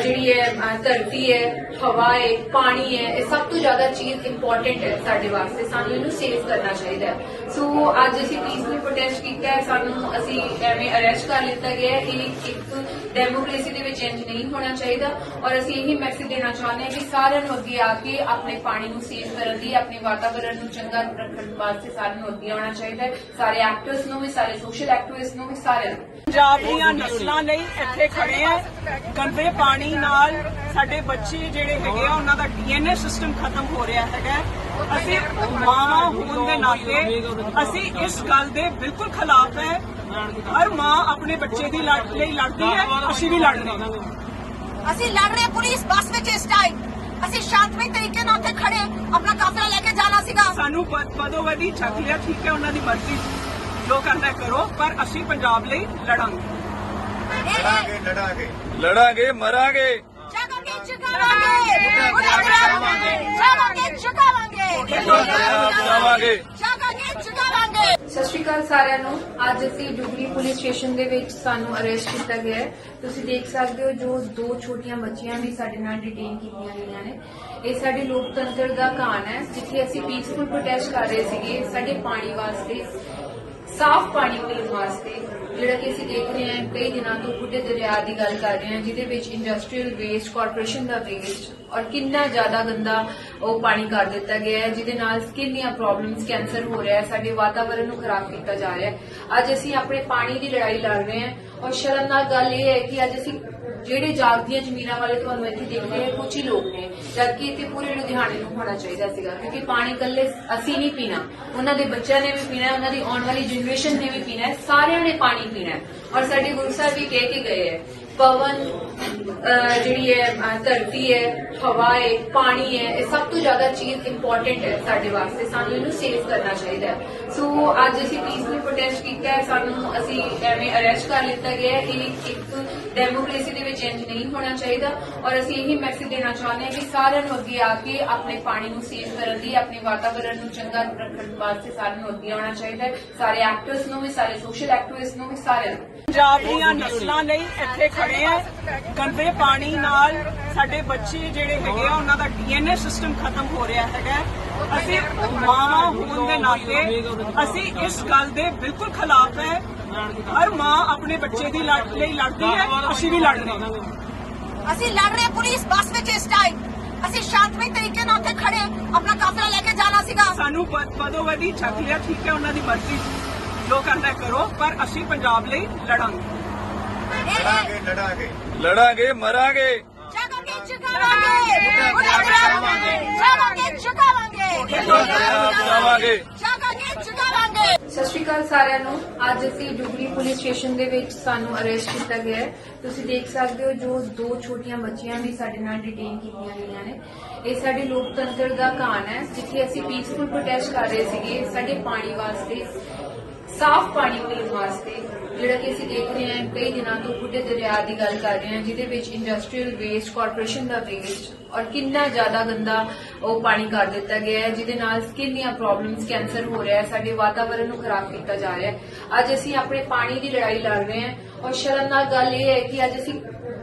ਜਿਹੜੀ ਹੈ ਧਰਤੀ ਹੈ, ਹਵਾ ਹੈ, ਪਾਣੀ ਹੈ, ਇਹ ਸਭ ਤੋਂ ਜ਼ਿਆਦਾ ਚੀਜ਼ ਇੰਪੋਰਟੈਂਟ ਹੈ ਸਾਡੇ ਵਾਸਤੇ। ਸਾਨੂੰ ਇਹਨੂੰ ਸੇਵ ਕਰਨਾ ਚਾਹੀਦਾ ਹੈ। ਸੋ ਅੱਜ ਅਸੀਂ ਪੀਸਫੁਲ ਪ੍ਰੋਟੈਸਟ ਕੀਤਾ ਹੈ। ਸਾਨੂੰ ਅਸੀਂ ਐਵੇਂ ਅਰੈਸਟ ਕਰ ਲਿੱਤਾ ਗਿਆ ਹੈ। ਇਹ ਇੱਕ ਡੈਮੋਕ੍ਰੇਸੀ ਦੇ ਵਿੱਚ ਇੰਜ ਨਹੀਂ ਹੋਣਾ ਚਾਹੀਦਾ। ਔਰ ਅਸੀਂ ਇਹੀ ਮੈਸੇਜ ਦੇਣਾ ਚਾਹੁੰਦੇ ਹਾਂ ਕਿ ਸਾਰਿਆਂ ਨੂੰ ਅੱਗੇ ਆ ਕੇ ਆਪਣੇ ਪਾਣੀ ਨੂੰ ਸੇਵ ਕਰਨ ਲਈ ਆਪਣੇ ਵਾਤਾਵਰਣ ਨੂੰ ਚੰਗਾ ਰੱਖਣ ਵਾਸਤੇ ਸਾਰਿਆਂ ਨੂੰ ਅੱਗੇ ਆਉਣਾ ਚਾਹੀਦਾ ਹੈ। ਸਾਰੇ ਐਕਟਰਸ ਨੂੰ ਵੀ, ਸਾਰੇ ਸੋਸ਼ਲ ਐਕਟਿਵਿਸਟ ਨੂੰ ਵੀ, ਸਾਰਿਆਂ ਨੂੰ। ਪੰਜਾਬ ਦੀਆਂ ਨਸਲਾਂ ਲਈ ਇੱਥੇ ਖੜੇ ਆ ਗੰਦੇ ਪਾਣੀ ਨਾਲ ਸਾਡੇ ਬੱਚੇ ਜਿਹੜੇ ਹੈਗੇ ਆ ਉਹਨਾਂ ਦਾ ਡੀਐਨਏ ਸਿਸਟਮ ਖਤਮ ਹੋ ਰਿਹਾ ਹੈਗਾ। ਅਸੀਂ ਮਾਵਾਂ ਹੋਣ ਦੇ ਨਾਤੇ ਅਸੀਂ ਇਸ ਗੱਲ ਦੇ ਬਿਲਕੁਲ ਖਿਲਾਫ ਹੈ। ਹਰ ਮਾਂ ਆਪਣੇ ਬੱਚੇ ਦੀ ਲੜ- ਲਈ ਲੜਦੀ ਹੈ ਅਸੀਂ ਵੀ ਲੜ ਰਹੇ ਹਾਂ। ਅਸੀਂ ਲੜ ਰਹੇ ਪੁਲਿਸ ਬੱਸ ਵਿੱਚ ਇਸ ਟਾਈਮ ਅਸੀਂ ਸ਼ਾਂਤਮਈ ਤਰੀਕੇ ਨਾਲ ਉੱਥੇ ਖੜੇ ਆਪਣਾ ਕਾਫਲਾ ਲੈ ਕੇ ਜਾਣਾ ਸੀਗਾ। ਸਾਨੂੰ ਪਦੋਵਦੀ ਚੱਕ ਲਿਆ ਠੀਕ ਹੈ ਉਹਨਾਂ ਦੀ ਮਰਜ਼ੀ। ਜੋ ਕਰਨਾ ਹੈ ਕਰੋ ਪਰ ਅਸੀਂ ਪੰਜਾਬ ਲਈ ਲੜਾਂਗੇ। ਲੜਾਂਗੇ ਲੜਾਂਗੇ। ਮਰਾਂਗੇ। ਸਤਿ ਸ਼੍ਰੀ ਅਕਾਲ ਸਾਰਿਆਂ ਨੂੰ। ਅੱਜ ਅਸੀਂ ਡੁਗਰੀ ਪੁਲਿਸ ਸਟੇਸ਼ਨ ਦੇ ਵਿੱਚ ਸਾਨੂੰ ਅਰੈਸਟ ਕੀਤਾ ਗਿਆ ਹੈ। ਤੁਸੀਂ ਦੇਖ ਸਕਦੇ ਹੋ ਜੋ ਦੋ ਛੋਟੀਆਂ ਬੱਚੀਆਂ ਵੀ ਸਾਡੇ ਨਾਲ ਡਿਟੇਨ ਕੀਤੀਆਂ ਗਈਆਂ ਨੇ। ਇਹ ਸਾਡੇ ਲੋਕਤੰਤਰ ਦਾ ਕਾਨ ਹੈ। ਜਿੱਥੇ ਅਸੀਂ ਪੀਸਫੁਲ ਪ੍ਰੋਟੈਸਟ ਕਰ ਰਹੇ ਸੀਗੇ ਸਾਡੇ ਪਾਣੀ ਵਾਸਤੇ। ਸਾਫ਼ ਪਾਣੀ ਪੀਣ ਵਾਸਤੇ, ਜਿਹੜਾ ਕਿ ਅਸੀਂ ਦੇਖ ਰਹੇ ਹਾਂ ਕਈ ਦਿਨਾਂ ਤੋਂ ਬੁੱਢੇ ਦਰਿਆ ਦੀ ਗੱਲ ਕਰ ਰਹੇ ਹਾਂ, ਜਿਹਦੇ ਵਿੱਚ ਇੰਡਸਟਰੀਅਲ ਵੇਸਟ ਕਾਰਪੋਰੇਸ਼ਨ ਦਾ ਵੇਸਟ ਔਰ ਕਿੰਨਾ ਜ਼ਿਆਦਾ ਗੰਦਾ ਉਹ ਪਾਣੀ ਕਰ ਦਿੱਤਾ ਗਿਆ ਹੈ, ਜਿਹਦੇ ਨਾਲ ਸਕਿਨ ਦੀਆਂ ਪ੍ਰੋਬਲਮਸ ਕੈਂਸਰ ਹੋ ਰਿਹਾ ਹੈ, ਸਾਡੇ ਵਾਤਾਵਰਣ ਨੂੰ ਖਰਾਬ ਕੀਤਾ ਜਾ ਰਿਹਾ ਹੈ। ਅੱਜ ਅਸੀਂ ਆਪਣੇ ਪਾਣੀ ਦੀ ਲੜਾਈ ਲੜ ਰਹੇ ਹਾਂ ਔਰ ਸ਼ਰਮਨਾਕ ਗੱਲ ਇਹ ਹੈ ਕਿ ਅੱਜ ਅਸੀਂ ਜਿਹੜੇ ਜਾਗਦੀਆਂ ਜ਼ਮੀਨਾਂ ਵਾਲੇ ਤੁਹਾਨੂੰ ਇੱਥੇ ਦੇਖਦੇ ਆ ਕੁਝ ਹੀ ਲੋਕ ਨੇ। ਜਦਕਿ ਇੱਥੇ ਪੂਰੇ ਲੁਧਿਆਣੇ ਨੂੰ ਹੋਣਾ ਚਾਹੀਦਾ ਸੀਗਾ, ਕਿਉਂਕਿ ਪਾਣੀ ਇਕੱਲੇ ਅਸੀਂ ਨਹੀਂ ਪੀਣਾ। ਉਹਨਾਂ ਦੇ ਬੱਚਿਆਂ ਨੇ ਵੀ ਪੀਣਾ ਉਹਨਾਂ ਦੀ ਆਉਣ ਵਾਲੀ ਜਨਰੇਸ਼ਨ ਨੇ ਵੀ ਪੀਣਾ ਸਾਰਿਆਂ ਨੇ ਪਾਣੀ ਪੀਣਾ ਔਰ ਸਾਡੇ ਗੁਰੂ ਸਾਹਿਬ ਵੀ ਕਹਿ ਕੇ ਗਏ ਹੈ, ਪਵਨ ਜਿਹੜੀ ਹੈ ਧਰਤੀ ਹੈ, ਹਵਾ ਹੈ, ਪਾਣੀ ਹੈ, ਇਹ ਸਭ ਤੋਂ ਜ਼ਿਆਦਾ ਚੀਜ਼ ਇੰਪੋਰਟੈਂਟ ਹੈ ਸਾਡੇ ਵਾਸਤੇ। ਸਾਨੂੰ ਇਹਨੂੰ ਸੇਵ ਕਰਨਾ ਚਾਹੀਦਾ ਹੈ। ਸੋ ਅੱਜ ਅਸੀਂ ਪੀਸਫੁਲ ਪ੍ਰੋਟੈਸਟ ਕੀਤਾ ਹੈ, ਸਾਨੂੰ ਅਸੀਂ ਐਵੇਂ ਅਰੈਸਟ ਕਰ ਲਿੱਤਾ ਗਿਆ ਇਹ ਇੱਕ ਡੈਮੋਕ੍ਰੇਸੀ ਦੇ ਵਿੱਚ ਇੰਜ ਨਹੀਂ ਹੋਣਾ ਚਾਹੀਦਾ ਔਰ ਅਸੀਂ ਇਹੀ ਮੈਸੇਜ ਦੇਣਾ ਚਾਹੁੰਦੇ ਹਾਂ ਕਿ ਸਾਰਿਆਂ ਨੂੰ ਅੱਗੇ ਆ ਕੇ ਆਪਣੇ ਪਾਣੀ ਨੂੰ ਸੇਵ ਕਰਨ ਲਈ, ਆਪਣੇ ਵਾਤਾਵਰਣ ਨੂੰ ਚੰਗਾ ਰੱਖਣ ਵਾਸਤੇ ਸਾਰਿਆਂ ਨੂੰ ਅੱਗੇ ਆਉਣਾ ਚਾਹੀਦਾ ਹੈ। ਸਾਰੇ ਐਕਟਰਸ ਨੂੰ ਵੀ, ਸਾਰੇ ਸੋਸ਼ਲ ਐਕਟਿਵਿਸਟ ਨੂੰ ਵੀ, ਸਾਰਿਆਂ ਨੂੰ। ਪੰਜਾਬ ਦੀਆਂ ਨਸਲਾਂ ਲਈ ਇੱਥੇ ਖੜੇ ਆ। ਗੰਦੇ ਪਾਣੀ ਨਾਲ ਸਾਡੇ ਬੱਚੇ ਜਿਹੜੇ ਹੈਗੇ ਆ, ਉਹਨਾਂ ਦਾ ਡੀਐਨਏ ਸਿਸਟਮ ਖਤਮ ਹੋ ਰਿਹਾ ਹੈਗਾ। ਅਸੀਂ ਮਾਂ ਹੋਣ ਦੇ ਨਾਤੇ ਅਸੀਂ ਇਸ ਗੱਲ ਦੇ ਬਿਲਕੁਲ ਖਿਲਾਫ ਹੈ। ਹਰ ਮਾਂ ਆਪਣੇ ਬੱਚੇ ਦੀ ਲੜ- ਲਈ ਲੜਦੀ ਹੈ ਅਸੀਂ ਵੀ ਲੜ ਰਹੇ ਹਾਂ। ਅਸੀਂ ਲੜ ਰਹੇ ਪੁਲਿਸ ਬੱਸ ਵਿੱਚ ਇਸ ਟਾਈਮ ਅਸੀਂ ਸ਼ਾਂਤਮਈ ਤਰੀਕੇ ਨਾਲ ਉੱਥੇ ਖੜੇ ਆਪਣਾ ਕਾਫਲਾ ਲੈ ਕੇ ਜਾਣਾ ਸੀਗਾ। ਸਾਨੂੰ ਬਦੋ ਬਦੀ ਚੱਕ ਲਿਆ ਠੀਕ ਹੈ ਉਹਨਾਂ ਦੀ ਮਰਜ਼ੀ। ਜੋ ਕਰਨਾ ਕਰੋ ਪਰ ਅਸੀਂ ਪੰਜਾਬ ਲਈ ਲੜਾਂਗੇ। ਇਹ ਲੜਾਂਗੇ। ਲੜਾਂਗੇ ਮਰਾਂਗੇ। ਸਤਿ ਸ਼੍ਰੀ ਅਕਾਲ ਸਾਰਿਆਂ ਨੂੰ। ਅੱਜ ਅਸੀਂ ਡੁਗਰੀ ਪੁਲਿਸ ਸਟੇਸ਼ਨ ਦੇ ਵਿੱਚ ਸਾਨੂੰ ਅਰੈਸਟ ਕੀਤਾ ਗਿਆ ਹੈ। ਤੁਸੀਂ ਦੇਖ ਸਕਦੇ ਹੋ ਜੋ ਦੋ ਛੋਟੀਆਂ ਬੱਚੀਆਂ ਵੀ ਸਾਡੇ ਨਾਲ ਡਿਟੇਨ ਕੀਤੀਆਂ ਗਈਆਂ ਨੇ। ਇਹ ਸਾਡੇ ਲੋਕਤੰਤਰ ਦਾ ਕਾਨ ਹੈ। ਜਿੱਥੇ ਅਸੀਂ ਪੀਸਫੁਲ ਪ੍ਰੋਟੈਸਟ ਕਰ ਰਹੇ ਸੀਗੇ, ਸਾਡੇ ਪਾਣੀ ਵਾਸਤੇ, ਸਾਫ਼ ਪਾਣੀ ਮਿਲਣ ਵਾਸਤੇ। ਜਿਹੜਾ ਕਿ ਅਸੀਂ ਦੇਖ ਰਹੇ ਹਾਂ, ਕਈ ਦਿਨਾਂ ਤੋਂ ਬੁੱਢੇ ਦਰਿਆ ਦੀ ਗੱਲ ਕਰ ਰਹੇ ਹਾਂ, ਜਿਹਦੇ ਵਿੱਚ ਇੰਡਸਟਰੀਅਲ ਵੇਸਟ ਕਾਰਪੋਰੇਸ਼ਨ ਦਾ ਵੇਸਟ ਔਰ ਕਿੰਨਾ ਜ਼ਿਆਦਾ ਗੰਦਾ ਉਹ ਪਾਣੀ ਕਰ ਦਿੱਤਾ ਗਿਆ ਹੈ, ਜਿਹਦੇ ਨਾਲ ਸਕਿਨ ਦੀਆਂ ਪ੍ਰੋਬਲਮਸ ਕੈਂਸਰ ਹੋ ਰਿਹਾ ਹੈ, ਸਾਡੇ ਵਾਤਾਵਰਣ ਨੂੰ ਖਰਾਬ ਕੀਤਾ ਜਾ ਰਿਹਾ ਹੈ। ਅੱਜ ਅਸੀਂ ਆਪਣੇ ਪਾਣੀ ਦੀ ਲੜਾਈ ਲੜ ਰਹੇ ਹਾਂ ਔਰ ਸ਼ਰਮਨਾਕ ਗੱਲ ਇਹ ਹੈ ਕਿ ਅੱਜ ਅਸੀਂ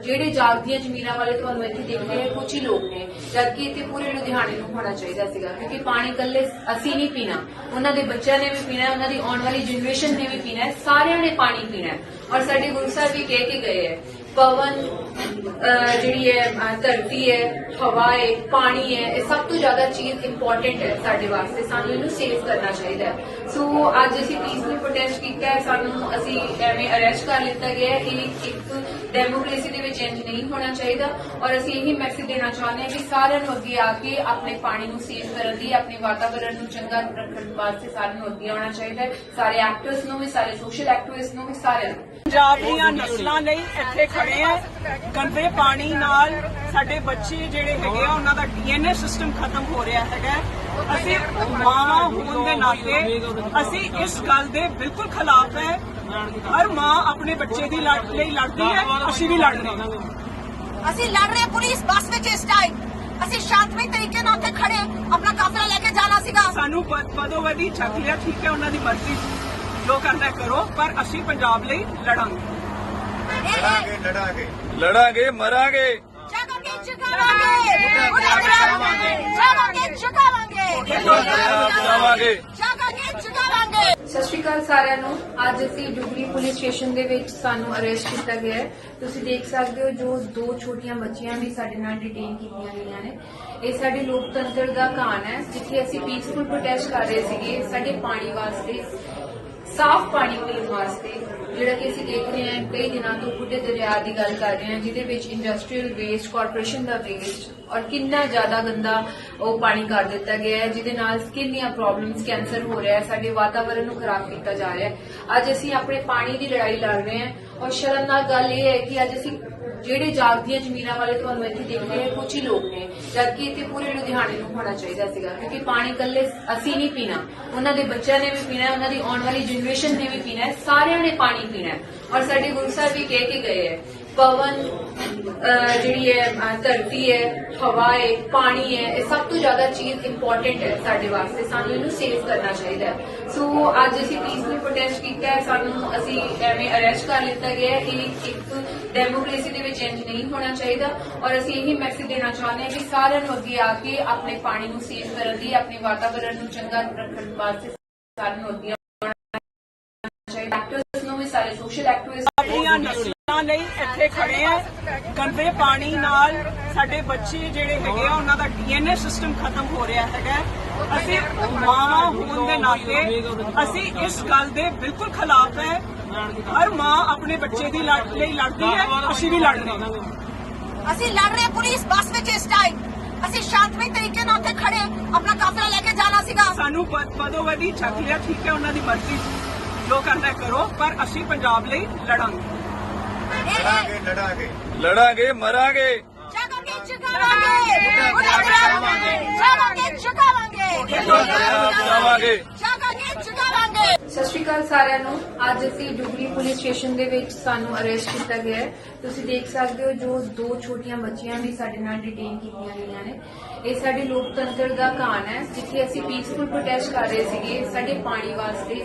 ਜਿਹੜੇ ਜਾਗਦੀਆਂ ਜ਼ਮੀਨਾਂ ਵਾਲੇ ਤੁਹਾਨੂੰ ਇੱਥੇ ਦੇਖਦੇ ਆ ਕੁਝ ਹੀ ਲੋਕ ਨੇ। ਜਦਕਿ ਇੱਥੇ ਪੂਰੇ ਲੁਧਿਆਣੇ ਨੂੰ ਹੋਣਾ ਚਾਹੀਦਾ ਸੀਗਾ, ਕਿਉਂਕਿ ਪਾਣੀ ਕੱਲੇ ਅਸੀਂ ਨਹੀਂ ਪੀਣਾ। ਉਹਨਾਂ ਦੇ ਬੱਚਿਆਂ ਨੇ ਵੀ ਪੀਣਾ ਹੈ ਉਹਨਾਂ ਦੀ ਆਉਣ ਵਾਲੀ ਜਨਰੇਸ਼ਨ ਨੇ ਵੀ ਪੀਣਾ ਸਾਰਿਆਂ ਨੇ ਪਾਣੀ ਪੀਣਾ ਔਰ ਸਾਡੇ ਗੁਰੂ ਸਾਹਿਬ ਵੀ ਕਹਿ ਕੇ ਗਏ ਹੈ, ਪਵਨ ਜਿਹੜੀ ਹੈ ਧਰਤੀ ਹੈ, ਹਵਾ ਹੈ, ਪਾਣੀ ਹੈ, ਇਹ ਸਭ ਤੋਂ ਜ਼ਿਆਦਾ ਚੀਜ਼ ਇੰਪੋਰਟੈਂਟ ਹੈ ਸਾਡੇ ਵਾਸਤੇ। ਸਾਨੂੰ ਇਹਨੂੰ ਸੇਵ ਕਰਨਾ ਚਾਹੀਦਾ ਹੈ। ਸੋ ਅੱਜ ਅਸੀਂ ਪੀਸਫੁਲ ਪ੍ਰੋਟੈਸਟ ਕੀਤਾ ਹੈ। ਸਾਨੂੰ ਅਸੀਂ ਐਵੇਂ ਅਰੈਸਟ ਕਰ ਲਿੱਤਾ ਗਿਆ ਹੈ। ਇਹ ਇੱਕ ਡੈਮੋਕ੍ਰੇਸੀ ਦੇ ਵਿੱਚ ਇੰਜ ਨਹੀਂ ਹੋਣਾ ਚਾਹੀਦਾ। ਔਰ ਅਸੀਂ ਇਹੀ ਮੈਸੇਜ ਦੇਣਾ ਚਾਹੁੰਦੇ ਹਾਂ ਕਿ ਸਾਰਿਆਂ ਨੂੰ ਅੱਗੇ ਆ ਕੇ ਆਪਣੇ ਪਾਣੀ ਨੂੰ ਸੇਵ ਕਰਨ ਲਈ ਆਪਣੇ ਵਾਤਾਵਰਣ ਨੂੰ ਚੰਗਾ ਰੱਖਣ ਵਾਸਤੇ ਸਾਰਿਆਂ ਨੂੰ ਅੱਗੇ ਆਉਣਾ ਚਾਹੀਦਾ ਹੈ। ਸਾਰੇ ਐਕਟਰਸ ਨੂੰ ਵੀ, ਸਾਰੇ ਸੋਸ਼ਲ ਐਕਟਿਵਿਸਟ ਨੂੰ ਵੀ, ਸਾਰਿਆਂ ਨੂੰ। ਪੰਜਾਬ ਦੀਆਂ ਨਸਲਾਂ ਲਈ ਇੱਥੇ ਖੜੇ ਆ ਗੰਦੇ ਪਾਣੀ ਨਾਲ ਸਾਡੇ ਬੱਚੇ ਜਿਹੜੇ ਹੈਗੇ ਆ ਉਹਨਾਂ ਦਾ ਡੀਐਨਏ ਸਿਸਟਮ ਖਤਮ ਹੋ ਰਿਹਾ ਹੈਗਾ। ਅਸੀਂ ਮਾਂ ਹੋਣ ਦੇ ਨਾਤੇ ਅਸੀਂ ਇਸ ਗੱਲ ਦੇ ਬਿਲਕੁਲ ਖਿਲਾਫ ਹੈ। ਹਰ ਮਾਂ ਆਪਣੇ ਬੱਚੇ ਦੀ ਲੜ- ਲਈ ਲੜਦੀ ਹੈ ਅਸੀਂ ਵੀ ਲੜ ਰਹੇ ਹਾਂ। ਅਸੀਂ ਲੜ ਰਹੇ ਪੁਲਿਸ ਬੱਸ ਵਿੱਚ ਇਸ ਟਾਈਮ ਅਸੀਂ ਸ਼ਾਂਤਮਈ ਤਰੀਕੇ ਨਾਲ ਉੱਥੇ ਖੜੇ ਆਪਣਾ ਕਾਫਲਾ ਲੈ ਕੇ ਜਾਣਾ ਸੀਗਾ। ਸਾਨੂੰ ਬਦੋ ਬਦੀ ਚੱਕ ਲਿਆ ਠੀਕ ਹੈ ਉਹਨਾਂ ਦੀ ਮਰਜ਼ੀ। ਜੋ ਕਰਨਾ ਕਰੋ ਪਰ ਅਸੀਂ ਪੰਜਾਬ ਲਈ ਲੜਾਂਗੇ। ਲੜਾਂਗੇ ਲੜਾਂਗੇ। ਮਰਾਂਗੇ। ਜਾਗਾਂਗੇ ਚੁਕਾਵਾਂਗੇ ਸਤਿ ਸ਼੍ਰੀ ਅਕਾਲ ਸਾਰਿਆਂ ਨੂੰ। ਅੱਜ ਅਸੀਂ ਡੁਗਰੀ ਪੁਲਿਸ ਸਟੇਸ਼ਨ ਦੇ ਵਿੱਚ ਸਾਨੂੰ ਅਰੈਸਟ ਕੀਤਾ ਗਿਆ ਹੈ। ਤੁਸੀਂ ਦੇਖ ਸਕਦੇ ਹੋ ਜੋ ਦੋ ਛੋਟੀਆਂ ਬੱਚੀਆਂ ਵੀ ਸਾਡੇ ਨਾਲ ਡਿਟੇਨ ਕੀਤੀਆਂ ਗਈਆਂ ਨੇ। ਇਹ ਸਾਡੇ ਲੋਕਤੰਤਰ ਦਾ ਕਾਨ ਹੈ। ਜਿੱਥੇ ਅਸੀਂ ਪੀਸਫੁਲ ਪ੍ਰੋਟੈਸਟ ਕਰ ਰਹੇ ਸੀਗੇ ਸਾਡੇ ਪਾਣੀ ਵਾਸਤੇ। ਸਾਫ਼ ਪਾਣੀ ਪੀਣ ਵਾਸਤੇ, ਜਿਹੜਾ ਕਿ ਅਸੀਂ ਦੇਖ ਰਹੇ ਹਾਂ ਕਈ ਦਿਨਾਂ ਤੋਂ ਬੁੱਢੇ ਦਰਿਆ ਦੀ ਗੱਲ ਕਰ ਰਹੇ ਹਾਂ, ਜਿਹਦੇ ਵਿੱਚ ਇੰਡਸਟਰੀਅਲ ਵੇਸਟ ਕਾਰਪੋਰੇਸ਼ਨ ਦਾ ਵੇਸਟ ਔਰ ਕਿੰਨਾ ਜ਼ਿਆਦਾ ਗੰਦਾ ਉਹ ਪਾਣੀ ਕਰ ਦਿੱਤਾ ਗਿਆ ਹੈ, ਜਿਹਦੇ ਨਾਲ ਸਕਿਨ ਦੀਆਂ ਪ੍ਰੋਬਲਮਸ ਕੈਂਸਰ ਹੋ ਰਿਹਾ ਹੈ, ਸਾਡੇ ਵਾਤਾਵਰਣ ਨੂੰ ਖਰਾਬ ਕੀਤਾ ਜਾ ਰਿਹਾ ਹੈ। ਅੱਜ ਅਸੀਂ ਆਪਣੇ ਪਾਣੀ ਦੀ ਲੜਾਈ ਲੜ ਰਹੇ ਹਾਂ ਔਰ ਸ਼ਰਮਨਾਕ ਗੱਲ ਇਹ ਹੈ ਕਿ ਅੱਜ ਅਸੀਂ ਜਿਹੜੇ ਜਾਗਦੀਆਂ ਜ਼ਮੀਨਾਂ ਵਾਲੇ ਤੁਹਾਨੂੰ ਇੱਥੇ ਦੇਖਦੇ ਆ ਕੁਝ ਹੀ ਲੋਕ ਨੇ। ਜਦਕਿ ਇੱਥੇ ਪੂਰੇ ਲੁਧਿਆਣੇ ਨੂੰ ਹੋਣਾ ਚਾਹੀਦਾ ਸੀਗਾ, ਕਿਉਂਕਿ ਪਾਣੀ ਇਕੱਲੇ ਅਸੀਂ ਨਹੀਂ ਪੀਣਾ। ਉਹਨਾਂ ਦੇ ਬੱਚਿਆਂ ਨੇ ਵੀ ਪੀਣਾ, ਉਹਨਾਂ ਦੀ ਆਉਣ ਵਾਲੀ ਜਨਰੇਸ਼ਨ ਨੇ ਵੀ ਪੀਣਾ ਸਾਰਿਆਂ ਨੇ ਪਾਣੀ ਪੀਣਾ ਔਰ ਸਾਡੇ ਗੁਰੂ ਸਾਹਿਬ ਵੀ ਕਹਿ ਕੇ ਗਏ ਹੈ ਪਵਨ ਜਿਹੜੀ ਹੈ ਧਰਤੀ ਹੈ ਹਵਾ ਹੈ ਪਾਣੀ ਹੈ ਇਹ ਸਭ ਤੋਂ ਜ਼ਿਆਦਾ ਚੀਜ਼ ਇੰਪੋਰਟੈਂਟ ਹੈ ਸਾਡੇ ਵਾਸਤੇ। ਸਾਨੂੰ ਇਹਨੂੰ ਸੇਵ ਕਰਨਾ ਚਾਹੀਦਾ ਹੈ। ਸੋ ਅੱਜ ਅਸੀਂ ਪੀਸਫੁਲ ਪ੍ਰੋਟੈਸਟ ਕੀਤਾ ਹੈ। ਸਾਨੂੰ ਅਸੀਂ ਐਵੇਂ ਅਰੈਸਟ ਕਰ ਲਿੱਤਾ ਗਿਆ ਹੈ ਇਹ ਇੱਕ ਡੈਮੋਕ੍ਰੇਸੀ ਦੇ ਵਿੱਚ ਇੰਜ ਨਹੀਂ ਹੋਣਾ ਚਾਹੀਦਾ। ਔਰ ਅਸੀਂ ਇਹੀ ਮੈਸੇਜ ਦੇਣਾ ਚਾਹੁੰਦੇ ਹਾਂ ਕਿ ਸਾਰਿਆਂ ਨੂੰ ਅੱਗੇ ਆ ਕੇ ਆਪਣੇ ਪਾਣੀ ਨੂੰ ਸੇਵ ਕਰਨ ਦੀ ਆਪਣੇ ਵਾਤਾਵਰਣ ਨੂੰ ਚੰਗਾ ਰੱਖਣ ਵਾਸਤੇ ਸਾਰਿਆਂ ਨੂੰ ਅੱਗੇ ਆਉਣਾ ਚਾਹੀਦਾ। ਐਕਟਰਸ ਨੂੰ ਵੀ ਸਾਰੇ ਸੋਸ਼ਲ ਐਕਟਿਵਿਸਟ ਨਸਲਾਂ ਲਈ ਇੱਥੇ ਖੜੇ ਆ। ਗੰਦੇ ਪਾਣੀ ਨਾਲ ਸਾਡੇ ਬੱਚੇ ਜਿਹੜੇ ਹੈਗੇ ਆ ਉਹਨਾਂ ਦਾ ਡੀਐਨਏ ਸਿਸਟਮ ਖਤਮ ਹੋ ਰਿਹਾ ਹੈਗਾ। ਅਸੀਂ ਮਾਂ ਹੋਣ ਦੇ ਨਾਤੇ ਅਸੀਂ ਇਸ ਗੱਲ ਦੇ ਬਿਲਕੁਲ ਖਿਲਾਫ ਹੈ। ਹਰ ਮਾਂ ਆਪਣੇ ਬੱਚੇ ਦੀ ਲੜ- ਲਈ ਲੜਦੀ ਹੈ ਅਸੀਂ ਵੀ ਲੜ ਰਹੇ ਹਾਂ। ਅਸੀਂ ਲੜ ਰਹੇ ਪੁਲਿਸ ਬੱਸ ਵਿੱਚ ਇਸ ਟਾਈਮ ਅਸੀਂ ਸ਼ਾਂਤਮਈ ਤਰੀਕੇ ਨਾਲ ਉੱਥੇ ਖੜੇ ਆਪਣਾ ਕਾਫਲਾ ਲੈ ਕੇ ਜਾਣਾ ਸੀਗਾ। ਸਾਨੂੰ ਬਦੋ ਬਦੀ ਚੱਕ ਲਿਆ ਠੀਕ ਹੈ ਉਹਨਾਂ ਦੀ ਮਰਜ਼ੀ। ਜੋ ਕਰਨਾ ਕਰੋ ਪਰ ਅਸੀਂ ਪੰਜਾਬ ਲਈ ਲੜਾਂਗੇ। ਲੜਾਂਗੇ ਲੜਾਂਗੇ। ਲੜਾਂਗੇ ਮਰਾਂਗੇ। ਚੁਕਾਵਾਂਗੇ ਚੁਕਾਵਾਂਗੇ ਚੁਕਾਵਾਂਗੇ ਸਤਿ ਸ਼੍ਰੀ ਅਕਾਲ ਸਾਰਿਆਂ ਨੂੰ। ਅੱਜ ਅਸੀਂ ਡੁਗਰੀ ਪੁਲਿਸ ਸਟੇਸ਼ਨ ਦੇ ਵਿੱਚ ਸਾਨੂੰ ਅਰੈਸਟ ਕੀਤਾ ਗਿਆ ਹੈ। ਤੁਸੀਂ ਦੇਖ ਸਕਦੇ ਹੋ ਜੋ ਦੋ ਛੋਟੀਆਂ ਬੱਚੀਆਂ ਵੀ ਸਾਡੇ ਨਾਲ ਡਿਟੇਨ ਕੀਤੀਆਂ ਗਈਆਂ ਨੇ। ਇਹ ਸਾਡੇ ਲੋਕਤੰਤਰ ਦਾ ਕਾਨ ਹੈ। ਜਿੱਥੇ ਅਸੀਂ ਪੀਸਫੁਲ ਪ੍ਰੋਟੈਸਟ ਕਰ ਰਹੇ ਸੀਗੇ ਸਾਡੇ ਪਾਣੀ ਵਾਸਤੇ।